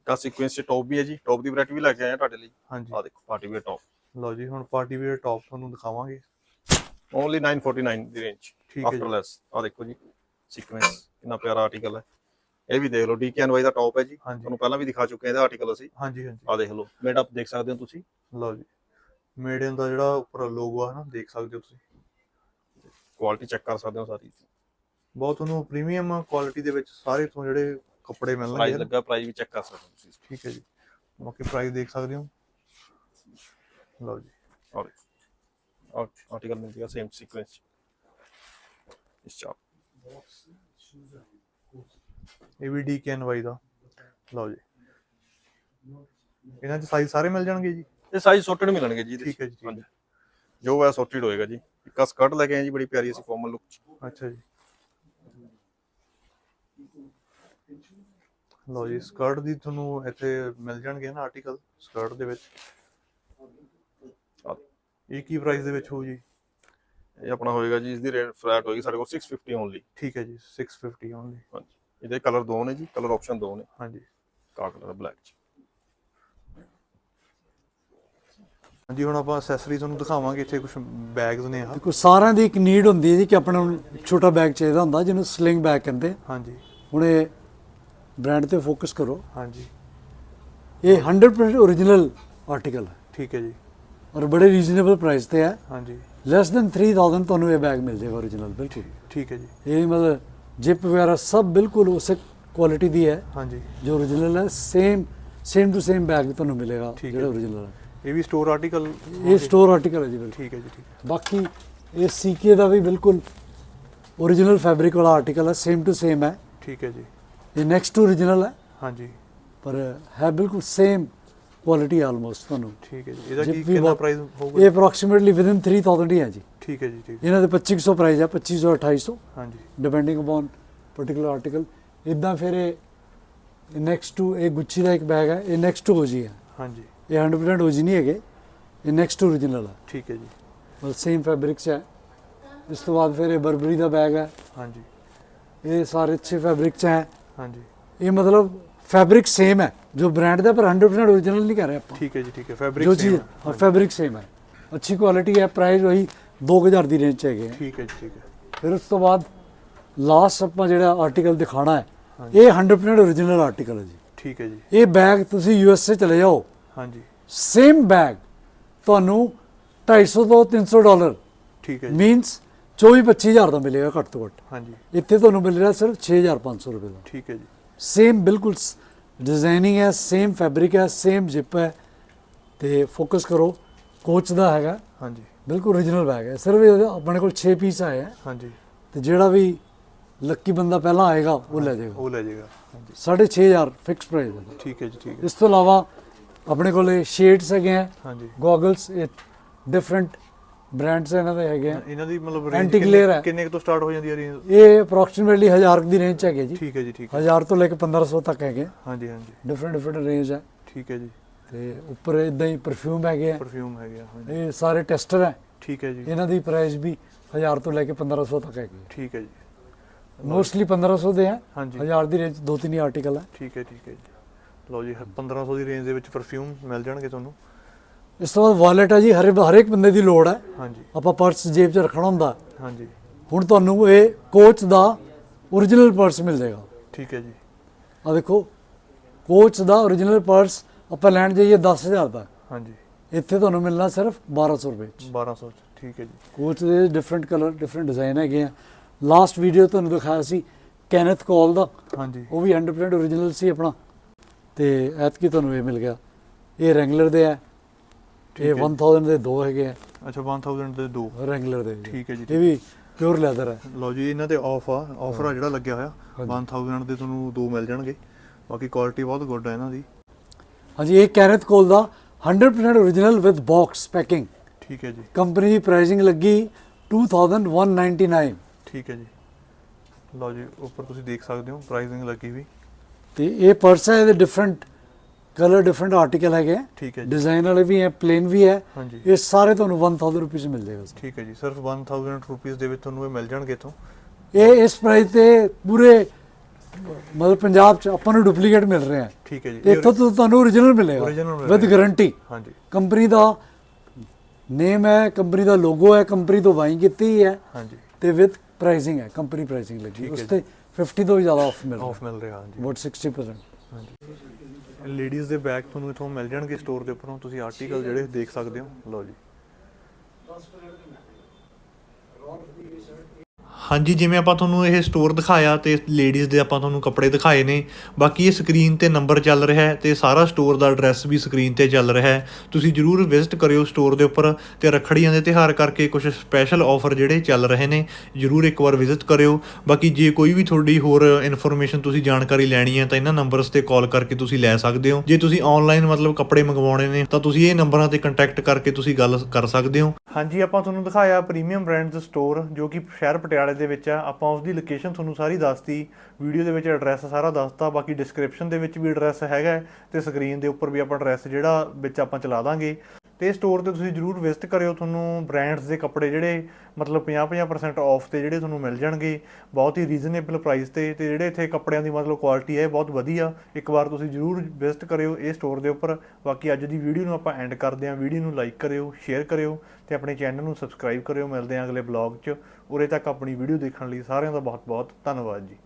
ਕਾ ਸੀਕੁਐਂਸ ਚ ਟੌਪ ਵੀ ਹੈ ਜੀ ਟੌਪ ਦੀ ਵੈਰਾਈਟੀ ਵੀ ਲੈ ਕੇ ਆਏ ਆ ਤੁਹਾਡੇ ਲਈ। ਹਾਂਜੀ। ਆ ਦੇਖੋ ਪਾਰਟੀ ਵੇਅਰ ਟੌਪ ਲਓ ਜੀ ਹੁਣ ਪਾਰਟੀ ਵੇਅਰ ਟੌਪ ਤੁਹਾਨੂੰ ਦਿਖਾਵਾਂਗੇ। ਓਨਲੀ 949 ਦੀ ਰੇਂਜ ਠੀਕ ਹੈ ਆਫਟਰ ਲੈਸ ਆ ਦੇਖੋ ਜੀ ਸੀਕੁਐਂਸ ਕਿੰਨਾ ਪਿਆਰਾ ਆਰਟੀਕਲ ਹੈ। ਇਹ ਵੀ ਦੇਖ ਲਓ ਡੀਕੇਐਨਵਾਈ ਦਾ ਟੌਪ ਹੈ ਜੀ। ਤੁਹਾਨੂੰ ਪਹਿਲਾਂ ਵੀ ਦਿਖਾ ਚੁੱਕੇ ਹਾਂ ਇਹਦਾ ਆਰਟੀਕਲ ਅਸੀਂ। ਹਾਂਜੀ ਹਾਂਜੀ। ਆ ਦੇਖ ਲਓ ਮੇਡ ਅਪ ਦੇਖ ਸਕਦੇ ਹੋ ਤੁਸੀਂ। ਲਓ ਜੀ ਮੇਡ ਇਨ ਦਾ ਜਿਹੜਾ ਉੱਪਰ ਲੋਗੋ ਆ ਨਾ ਦੇਖ ਸਕਦੇ ਹੋ ਤੁਸੀਂ। ਕੁਆਲਿਟੀ ਚੈੱਕ ਕਰ ਸਕਦੇ ਹੋ ਸਾਰੀ। ਬਹੁਤ ਤੁਹਾਨੂੰ ਪ੍ਰੀਮੀਅਮ ਕੁਆਲਿਟੀ ਦੇ ਵਿੱਚ ਸਾਰੇ ਤੋਂ ਜਿਹੜੇ ਕੱਪੜੇ ਪ੍ਰਾਈਸ ਮਿਲਣਗੇ ਲੱਗਾ ਪ੍ਰਾਈਸ ਵੀ ਚੈੱਕ ਕਰ ਸਕਦੇ ਹੋ ਤੁਸੀਂ ਠੀਕ ਹੈ ਜੀ। ਬਾਕੀ ਪ੍ਰਾਈਸ ਦੇਖ ਸਕਦੇ ਹੋ। ਲਓ ਜੀ। ਦੇਖੋ ਆਰਟੀਕਲ ਮਿਲ ਜਾਏਗਾ ਸੇਮ ਸੀਕੁਐਂਸ ਇਸ ਚਾਪ ਇਹ ਵੀ DKNY ਦਾ। ਲਓ ਜੀ। ਇਹਨਾਂ ਦੇ ਸਾਈਜ਼ ਸਾਰੇ ਮਿਲ ਜਾਣਗੇ ਜੀ? ਇਹ ਸਾਈਜ਼ ਸੋਰਟਡ ਮਿਲਣਗੇ ਜੀ ਇਹਦੇ 'ਚ। ਠੀਕ ਹੈ ਜੀ, ਠੀਕ ਹੈ। ਹਾਂਜੀ। ਜੋ ਹੈ ਸੋਰਟਡ ਹੋਏਗਾ ਜੀ। ਇੱਕ ਸਕਰਟ ਲੈ ਕੇ ਆਏ ਜੀ ਬੜੀ ਪਿਆਰੀ ਸੀ ਫਾਰਮਲ ਲੁੱਕ ਚ। ਅੱਛਾ ਜੀ। ਲਓ ਜੀ ਸਕਰਟ ਦੀ ਤੁਹਾਨੂੰ ਇੱਥੇ ਮਿਲ ਜਾਣਗੇ ਨਾ ਆਰਟੀਕਲ ਸਕਰਟ ਦੇ ਵਿੱਚ। ਇਹ ਕੀ ਪ੍ਰਾਈਸ ਦੇ ਵਿੱਚ ਹੋਊ ਜੀ? ਇਹ ਆਪਣਾ ਹੋਏਗਾ ਜੀ ਇਸ ਦੀ ਰੇਟ ਫਲੈਟ ਹੋਏਗੀ ਸਾਡੇ ਕੋਲ 650 ਓਨਲੀ ਠੀਕ ਹੈ ਜੀ 650 ਓਨਲੀ ਹਾਂਜੀ ਇਹਦੇ ਕਲਰ ਦੋ ਨੇ ਜੀ ਕਲਰ ਆਪਸ਼ਨ ਦੋ ਨੇ। ਹਾਂਜੀ। ਕਾ ਕਲਰ ਬਲੈਕ ਚ। ਹਾਂਜੀ ਹੁਣ ਆਪਾਂ ਐਕਸੈਸਰੀ ਤੁਹਾਨੂੰ ਦਿਖਾਵਾਂਗੇ ਇੱਥੇ ਕੁਝ ਬੈਗਸ ਨੇ ਆ ਦੇਖੋ ਸਾਰਿਆਂ ਦੀ ਇੱਕ ਨੀਡ ਹੁੰਦੀ ਹੈ ਜੀ ਕਿ ਆਪਣਾ ਛੋਟਾ ਬੈਗ ਚਾਹੀਦਾ ਹੁੰਦਾ ਜਿਹਨੂੰ ਸਲਿੰਗ ਬੈਗ ਕਹਿੰਦੇ। ਹਾਂਜੀ। ਹੁਣ ਇਹ ਬ੍ਰਾਂਡ ਤੇ ਫੋਕਸ ਕਰੋ। ਹਾਂਜੀ। ਇਹ 100% origignal ਆਰਟੀਕਲ ਹੈ। ਠੀਕ ਹੈ ਜੀ। ਔਰ ਬੜੇ ਰੀਜ਼ਨੇਬਲ ਪ੍ਰਾਈਸ ਤੇ ਹੈ। ਹਾਂਜੀ। ਲੈਸ ਦੈਨ 3000 ਤੁਹਾਨੂੰ ਇਹ ਬੈਗ ਮਿਲ ਜਾਏਗਾ origignal ਬਿਲਕੁਲ। ਠੀਕ ਹੈ ਜੀ। ਇਹ ਮਤਲਬ ਜਿਪ ਵਗੈਰਾ ਸਭ ਬਿਲਕੁਲ ਉਸੇ ਕੁਆਲਿਟੀ ਦੀ ਹੈ। ਹਾਂਜੀ। ਜੋ origignal ਹੈ same same to same bag ਤੁਹਾਨੂੰ ਮਿਲੇਗਾ ਜਿਹੜਾ origignal ਹੈ। ਇਹ ਵੀ ਸਟੋਰ ਆਰਟੀਕਲ ਇਹ ਸਟੋਰ ਆਰਟੀਕਲ ਹੈ ਜੀ ਬਿਲਕੁਲ। ਠੀਕ ਹੈ ਜੀ ਠੀਕ ਬਾਕੀ ਇਹ ਸੀਕੇ ਦਾ ਵੀ ਬਿਲਕੁਲ origignal ਫੈਬਰਿਕ ਵਾਲਾ ਆਰਟੀਕਲ ਹੈ ਸੇਮ ਟੂ ਸੇਮ ਹੈ। ਠੀਕ ਹੈ ਜੀ। ਇਹ ਨੈਕਸਟ origignal ਹੈ। ਹਾਂਜੀ। ਪਰ ਹੈ ਬਿਲਕੁਲ ਸੇਮ ਕੁਆਲਿਟੀ ਆਲਮੋਸਟ ਤੁਹਾਨੂੰ। ਠੀਕ ਹੈ ਜੀ। ਇਹਦਾ ਕੀ ਕਿੰਨਾ ਪ੍ਰਾਈਸ ਇਹ ਹੋਊਗਾ ਅਪਰੋਕਸੀਮੇਟਲੀ ਵਿਦਿਨ 3000 ਹੀ ਹੈ ਜੀ। ਠੀਕ ਹੈ ਜੀ ਠੀਕ ਇਹਨਾਂ ਦੇ 2500 ਪ੍ਰਾਈਸ ਹੈ 2500 2800 ਹਾਂਜੀ। ਡਿਪੈਂਡਿੰਗ ਅਪਨ ਪਾਰਟਿਕੂਲਰ ਆਰਟੀਕਲ ਇਦਾਂ ਫਿਰ ਇਹ ਨੈਕਸਟ ਟੂ ਇਹ ਗੁੱਚੀ ਦਾ ਇੱਕ ਬੈਗ ਹੈ ਇਹ ਨੈਕਸਟ ਟੂ ਓਜੀ ਹੈ। ਹਾਂਜੀ। ਇਹ 100% ਓਜੀ ਨਹੀਂ ਹੈਗੇ। ਇਹ ਨੈਕਸਟ origignal ਹੈ। ਠੀਕ ਹੈ ਜੀ। ਮਤਲਬ ਸੇਮ ਫੈਬਰਿਕਸ ਹੈ। ਇਸ ਤੋਂ ਬਾਅਦ ਫਿਰ ਇਹ ਬਰਬਰੀ ਦਾ ਬੈਗ ਹੈ। ਹਾਂਜੀ। ਇਹ ਸਾਰੇ ਅੱਛੇ ਫੈਬਰਿਕਸ ਹੈ। ਹਾਂਜੀ। ਇਹ ਮਤਲਬ ਫੈਬਰਿਕ ਸੇਮ ਹੈ। ਜੋ ਬ੍ਰਾਂਡ ਦਾ ਪਰ 100% origignal ਨਹੀਂ ਕਰ ਰਹੇ ਆਪਾਂ। ਠੀਕ ਹੈ ਜੀ ਠੀਕ ਹੈ। ਫੈਬਰਿਕ ਸੇਮ ਹੈ। ਹਾਂ ਫੈਬਰਿਕ ਸੇਮ ਹੈ। ਅੱਛੀ ਕੁਆਲਿਟੀ ਹੈ ਪ੍ਰਾਈਸ ਉਹੀ 2000 ਦੀ ਰੇਂਜ ਚ ਹੈਗੇ ਠੀਕ ਹੈ ਠੀਕ ਹੈ। ਫਿਰ ਉਸ ਤੋਂ ਬਾਅਦ ਲਾਸਟ ਆਪਾਂ ਜਿਹੜਾ ਆਰਟੀਕਲ ਦਿਖਾਣਾ ਹੈ ਇਹ 100% origignal ਆਰਟੀਕਲ ਹੈ ਜੀ। ਠੀਕ ਹੈ ਜੀ। ਇਹ ਬੈਗ ਤੁਸੀਂ ਯੂ ਐੱਸ ਏ ਚਲੇ ਜਾਓ। ਹਾਂਜੀ। ਸੇਮ ਬੈਗ ਤੁਹਾਨੂੰ 250 ਤੋਂ 300 ਡਾਲਰ ਠੀਕ ਹੈ ਜੀ। ਮੀਨਸ 24 25000 ਦਾ ਮਿਲੇਗਾ ਘੱਟ ਤੋਂ ਘੱਟ। ਹਾਂਜੀ। ਇੱਥੇ ਤੁਹਾਨੂੰ ਮਿਲ ਰਿਹਾ ਸਿਰਫ 6500 ਰੁਪਏ ਦਾ। ਠੀਕ ਹੈ ਜੀ। ਸੇਮ ਬਿਲਕੁਲ ਡਿਜ਼ਾਈਨਿੰਗ ਹੈ ਸੇਮ ਫੈਬਰਿਕ ਹੈ ਸੇਮ ਜਿਪ ਹੈ। ਤੇ ਫੋਕਸ ਕਰੋ ਕੋਚ ਦਾ ਹੈਗਾ। ਹਾਂਜੀ। ਬਿਲਕੁਲ origignal ਬੈਗ ਹੈ। ਸਿਰਫ ਆਪਣੇ ਕੋਲ 6 ਪੀਸ ਆਏ ਆ ਹਾਂਜੀ। ਤੇ ਜਿਹੜਾ ਵੀ ਲੱਕੀ ਬੰਦਾ ਪਹਿਲਾਂ ਆਏਗਾ ਉਹ ਲੈ ਜਾਏਗਾ। ਉਹ ਲੈ ਜਾਏਗਾ। ਹਾਂਜੀ। 6500 ਫਿਕਸ ਪ੍ਰਾਈਸ ਹੈ। ਠੀਕ ਹੈ ਜੀ ਠੀਕ ਹੈ। ਇਸ ਤੋਂ ਇਲਾਵਾ ਆਪਣੇ ਕੋਲ ਸ਼ੇਡਸ ਹੈਗੇ ਆ ਹਾਂਜੀ। ਗੋਗਲਸ ਡਿਫਰੈਂਟ ਬ੍ਰਾਂਡਸ ਇਹਨਾਂ ਦੇ ਹੈਗੇ ਆ। ਇਹਨਾਂ ਦੀ ਮਤਲਬ ਹੈ। ਕਿੰਨੇ ਕੁ ਤੋਂ ਸਟਾਰਟ ਹੋ ਜਾਂਦੀ ਹੈ ਰੇਂਜ ਇਹ ਅਪਰੋਕਸੀਮੇਟਲੀ 1000 ਦੀ ਰੇਂਜ ਚ ਹੈਗੇ ਜੀ। ਠੀਕ ਹੈ ਜੀ ਠੀਕ ਹੈ। 1000 ਤੋਂ ਲੈ ਕੇ 1500 ਤੱਕ ਹੈਗੇ ਹਾਂਜੀ ਹਾਂਜੀ। ਡਿਫਰੈਂਟ ਡਿਫਰੈਂਟ ਰੇਂਜ ਹੈ। ਠੀਕ ਹੈ ਜੀ। ਤੇ ਉੱਪਰ ਇਦਾਂ ਹੀ ਪਰਫਿਊਮ ਹੈਗੇ ਆ। ਪਰਫਿਊਮ ਹੈਗਾ ਹਾਂਜੀ। ਇਹ ਸਾਰੇ ਟੈਸਟਰ ਹੈ। ਠੀਕ ਹੈ ਜੀ। ਇਹਨਾਂ ਦੀ ਪ੍ਰਾਈਸ ਵੀ 1000 ਤੋਂ ਲੈ ਕੇ 1500 ਤੱਕ ਹੈਗੀ ਠੀਕ ਹੈ ਜੀ। ਮੋਸਟਲੀ 1500 ਦੇ ਆ। ਹਾਂਜੀ। 1000 ਦੀ ਰੇਂਜ ਦੋ ਤਿੰਨ ਹੀ ਆਰਟੀਕਲ ਹੈ। ਠੀਕ ਹੈ ਠੀਕ ਹੈ ਜੀ। ਲਓ ਜੀ 1500 ਦੀ ਰੇਂਜ ਦੇ ਵਿੱਚ ਪਰਫਿਊਮ ਮਿਲ ਜਾਣਗੇ ਤੁਹਾਨੂੰ। ਇਸ ਤੋਂ ਬਾਅਦ ਵਾਲਟ ਹੈ ਜੀ ਹਰੇ ਹਰੇਕ ਬੰਦੇ ਦੀ ਲੋੜ ਹੈ। ਹਾਂਜੀ। ਆਪਾਂ ਪਰਸ ਜੇਬ 'ਚ ਰੱਖਣਾ ਹੁੰਦਾ। ਹਾਂਜੀ। ਹੁਣ ਤੁਹਾਨੂੰ ਇਹ ਕੋਚ ਦਾ origignal ਪਰਸ ਮਿਲ ਜਾਏਗਾ। ਠੀਕ ਹੈ ਜੀ। ਆ ਦੇਖੋ ਕੋਚ ਦਾ origignal ਪਰਸ ਆਪਾਂ ਲੈਣ ਜਾਈਏ 10000 ਦਾ। ਹਾਂਜੀ। ਇੱਥੇ ਤੁਹਾਨੂੰ ਮਿਲਣਾ ਸਿਰਫ 1200 ਰੁਪਏ ਚ। 1200 ਠੀਕ ਹੈ ਜੀ। ਕੋਚ ਦੇ ਡਿਫਰੈਂਟ ਕਲਰ ਡਿਫਰੈਂਟ ਡਿਜ਼ਾਈਨ ਹੈਗੇ ਆ। ਲਾਸਟ ਵੀਡੀਓ ਤੁਹਾਨੂੰ ਦਿਖਾਇਆ ਸੀ ਕੈਨਥ ਕੋਲ ਦਾ। ਹਾਂਜੀ। ਉਹ ਵੀ 100% origignal ਸੀ ਆਪਣਾ। ਤੇ ਐਤਕੀ ਤੁਹਾਨੂੰ ਇਹ ਮਿਲ ਗਿਆ। ਇਹ ਰੈਂਗਲਰ ਦੇ ਆ। ਇਹ ਹੈ। 1000 ਦੇ ਦੋ ਹੈਗੇ ਆ। ਅੱਛਾ 1000 ਦੇ ਦੋ। ਰੈਂਗਲਰ ਦੇ। ਠੀਕ ਹੈ ਜੀ ਇਹ ਵੀ ਪਿਓਰ ਲੈਦਰ ਹੈ। ਲਓ ਜੀ ਇਹਨਾਂ ਤੇ ਆਫ ਆ। ਆਫਰ ਆ ਜਿਹੜਾ ਲੱਗਿਆ ਹੋਇਆ। ਹਾਂਜੀ। 1000 ਦੇ ਤੁਹਾਨੂੰ ਦੋ ਮਿਲ ਜਾਣਗੇ। ਬਾਕੀ ਕੁਆਲਿਟੀ ਬਹੁਤ ਗੁੱਡ ਹੈ ਇਹਨਾਂ ਦੀ। ਹਾਂਜੀ ਇਹ ਕੈਨਥ ਕੋਲ ਦਾ 100% origignal ਵਿਦ ਬਾਕਸ ਪੈਕਿੰਗ ਠੀਕ ਹੈ ਜੀ। ਕੰਪਨੀ ਦੀ ਪ੍ਰਾਈਸਿੰਗ ਲੱਗੀ 2199 ਠੀਕ ਹੈ ਜੀ। ਲਓ ਜੀ ਉੱਪਰ ਤੁਸੀਂ ਦੇਖ ਸਕਦੇ ਹੋ ਪ੍ਰਾਈਸਿੰਗ ਲੱਗੀ ਵੀ ਤੇ ਇਹ ਪਰਸ ਹੈ ਇਹਦੇ ਡਿਫਰੈਂਟ ਕਲਰ ਡਿਫਰੈਂਟ ਆਰਟੀਕਲ ਹੈਗੇ ਠੀਕ ਹੈ ਡਿਜ਼ਾਈਨ ਵਾਲੇ ਵੀ ਹੈ ਪਲੇਨ ਵੀ ਹੈ। ਇਹ ਸਾਰੇ ਤੁਹਾਨੂੰ 1000 ਰੁਪਏ ਚ ਮਿਲ ਜਾਏਗਾ ਠੀਕ ਹੈ ਜੀ ਸਿਰਫ 1000 ਰੁਪਏ ਦੇ ਵਿੱਚ ਤੁਹਾਨੂੰ ਇਹ ਮਿਲ ਜਾਣਗੇ ਇੱਥੋਂ। ਇਹ ਇਸ ਪ੍ਰਾਈਸ ਤੇ ਪੂਰੇ ਮਤਲਬ ਪੰਜਾਬ ਚ ਆਪਾਂ ਨੂੰ ਡੁਪਲੀਕੇਟ ਮਿਲ ਰਹੇ ਆ। ਠੀਕ ਹੈ ਜੀ। ਇੱਥੋਂ ਤੋਂ ਤੁਹਾਨੂੰ origignal ਮਿਲੇਗਾ। ਵਿਦ। ਗਾਰੰਟੀ ਹਾਂਜੀ। ਕੰਪਨੀ ਦਾ ਨੇਮ ਹੈ ਕੰਪਨੀ ਦਾ ਲੋਗੋ ਹੈ ਕੰਪਨੀ ਤੋਂ ਬਾਈ ਕੀਤੀ ਹੈ। ਹਾਂਜੀ। ਤੇ ਵਿਦ ਪ੍ਰਾਈਸਿੰਗ ਹੈ ਕੰਪਨੀ ਪ੍ਰਾਈਸਿੰਗ ਲੱਗੀ। ਉਸ। ਤੇ 50 ਤੋਂ ਜ਼ਿਆਦਾ ਆਫ ਮਿਲ ਰਿਹਾ। ਆਫ ਮਿਲ ਰਿਹਾ ਹਾਂਜੀ। ਅਬਾਊਟ 60% ਹਾਂਜੀ। ਲੇਡੀਜ਼ ਦੇ ਬੈਗ ਤੁਹਾਨੂੰ ਇੱਥੋਂ ਮਿਲ ਜਾਣਗੇ ਸਟੋਰ ਦੇ ਉੱਪਰੋਂ। ਤੁਸੀਂ ਆਰਟੀਕਲ ਜਿਹੜੇ ਦੇਖ ਸਕਦੇ ਹੋ। ਲਓ ਜੀ। ਹਾਂਜੀ, ਜਿਵੇਂ ਆਪਾਂ ਤੁਹਾਨੂੰ ਇਹ ਸਟੋਰ ਦਿਖਾਇਆ ਤੇ ਲੇਡੀਜ਼ ਦੇ ਆਪਾਂ ਤੁਹਾਨੂੰ ਕੱਪੜੇ ਦਿਖਾਏ ਨੇ, ਬਾਕੀ ਇਹ ਸਕਰੀਨ ਤੇ ਨੰਬਰ ਚੱਲ ਰਿਹਾ ਹੈ ਤੇ ਸਾਰਾ ਸਟੋਰ ਦਾ ਐਡਰੈਸ ਵੀ ਸਕਰੀਨ ਤੇ ਚੱਲ ਰਿਹਾ ਹੈ। ਤੁਸੀਂ ਜਰੂਰ ਵਿਜ਼ਿਟ ਕਰਿਓ ਸਟੋਰ ਦੇ ਉੱਪਰ ਤੇ ਰੱਖੜੀਆਂ ਦੇ ਤਿਉਹਾਰ ਕਰਕੇ ਕੁਝ ਸਪੈਸ਼ਲ ਆਫਰ ਜਿਹੜੇ ਚੱਲ ਰਹੇ ਨੇ, ਜਰੂਰ ਇੱਕ ਵਾਰ ਵਿਜ਼ਿਟ ਕਰਿਓ। ਬਾਕੀ ਜੇ ਕੋਈ ਵੀ ਤੁਹਾਡੀ ਹੋਰ ਇਨਫੋਰਮੇਸ਼ਨ ਤੁਸੀਂ ਜਾਣਕਾਰੀ ਲੈਣੀ ਹੈ, ਤਾਂ ਇਹਨਾਂ ਨੰਬਰਸ ਤੇ ਕਾਲ ਕਰਕੇ ਤੁਸੀਂ ਲੈ ਸਕਦੇ ਹੋ। ਜੇ ਤੁਸੀਂ ਆਨਲਾਈਨ ਮਤਲਬ ਕੱਪੜੇ ਮੰਗਵਾਉਣੇ ਨੇ, ਤਾਂ ਤੁਸੀਂ ਇਹ ਨੰਬਰਾਂ ਤੇ ਕੰਟੈਕਟ ਕਰਕੇ ਤੁਸੀਂ ਗੱਲ ਕਰ ਸਕਦੇ ਹੋ। ਹਾਂਜੀ, ਆਪਾਂ ਤੁਹਾਨੂੰ ਦਿਖਾਇਆ ਪ੍ਰੀਮੀਅਮ ਬ੍ਰਾਂਡਸ ਸਟੋਰ ਜੋ ਕਿ ਸ਼ਹਿਰ ਪਟਿਆਲੇ ਦੇ ਵਿੱਚ ਆ, ਆਪਾਂ ਉਸ ਦੀ ਲੋਕੇਸ਼ਨ ਤੁਹਾਨੂੰ ਸਾਰੀ ਦੱਸਤੀ ਵੀਡੀਓ ਦੇ ਵਿੱਚ ਐਡਰੈਸ ਸਾਰਾ ਦੱਸਤਾ, ਬਾਕੀ ਡਿਸਕ੍ਰਿਪਸ਼ਨ ਦੇ ਵਿੱਚ ਵੀ ਐਡਰੈਸ ਹੈਗਾ ਹੈ ਤੇ ਸਕਰੀਨ ਦੇ ਉੱਪਰ ਵੀ ਆਪਾਂ ਐਡਰੈਸ ਜਿਹੜਾ ਵਿੱਚ ਆਪਾਂ ਚਲਾ ਦਾਂਗੇ। ਤੇ ਸਟੋਰ ਤੇ ਤੁਸੀਂ ਜਰੂਰ ਵਿਜ਼ਿਟ ਕਰਿਓ, ਤੁਹਾਨੂੰ ਬ੍ਰਾਂਡਸ ਦੇ ਕੱਪੜੇ ਜਿਹੜੇ ਮਤਲਬ 50-50% ਆਫ ਤੇ ਜਿਹੜੇ ਤੁਹਾਨੂੰ ਮਿਲ ਜਾਣਗੇ, ਬਹੁਤ ਹੀ ਰੀਜ਼ਨੇਬਲ ਪ੍ਰਾਈਸ ਤੇ ਤੇ ਜਿਹੜੇ ਇੱਥੇ ਕੱਪੜਿਆਂ ਦੀ ਮਤਲਬ ਕੁਆਲਿਟੀ ਹੈ, ਇਹ ਬਹੁਤ ਵਧੀਆ। ਇੱਕ ਵਾਰ ਤੁਸੀਂ ਜਰੂਰ ਵਿਜ਼ਿਟ ਕਰਿਓ ਇਹ ਸਟੋਰ ਦੇ ਉੱਪਰ। ਬਾਕੀ ਅੱਜ ਦੀ ਵੀਡੀਓ ਨੂੰ ਆਪਾਂ ਐਂਡ ਕਰਦੇ ਹਾਂ ਵੀਡੀਓ ਨੂੰ ਲਾਈਕ ਕਰਿਓ ਸ਼ੇਅਰ ਕਰਿਓ ਤੇ ਆਪਣੇ ਚੈਨਲ ਨੂੰ ਸਬਸਕ੍ਰਾਈਬ ਕਰਿਓ। ਮਿਲਦੇ ਹਾਂ ਅਗਲੇ ਬਲੌਗ 'ਚ। ਉਰੇ ਤੱਕ ਆਪਣੀ ਵੀਡੀਓ ਦੇਖਣ ਲਈ ਸਾਰਿਆਂ ਦਾ ਬਹੁਤ ਬਹੁਤ ਧੰਨਵਾਦ ਜੀ।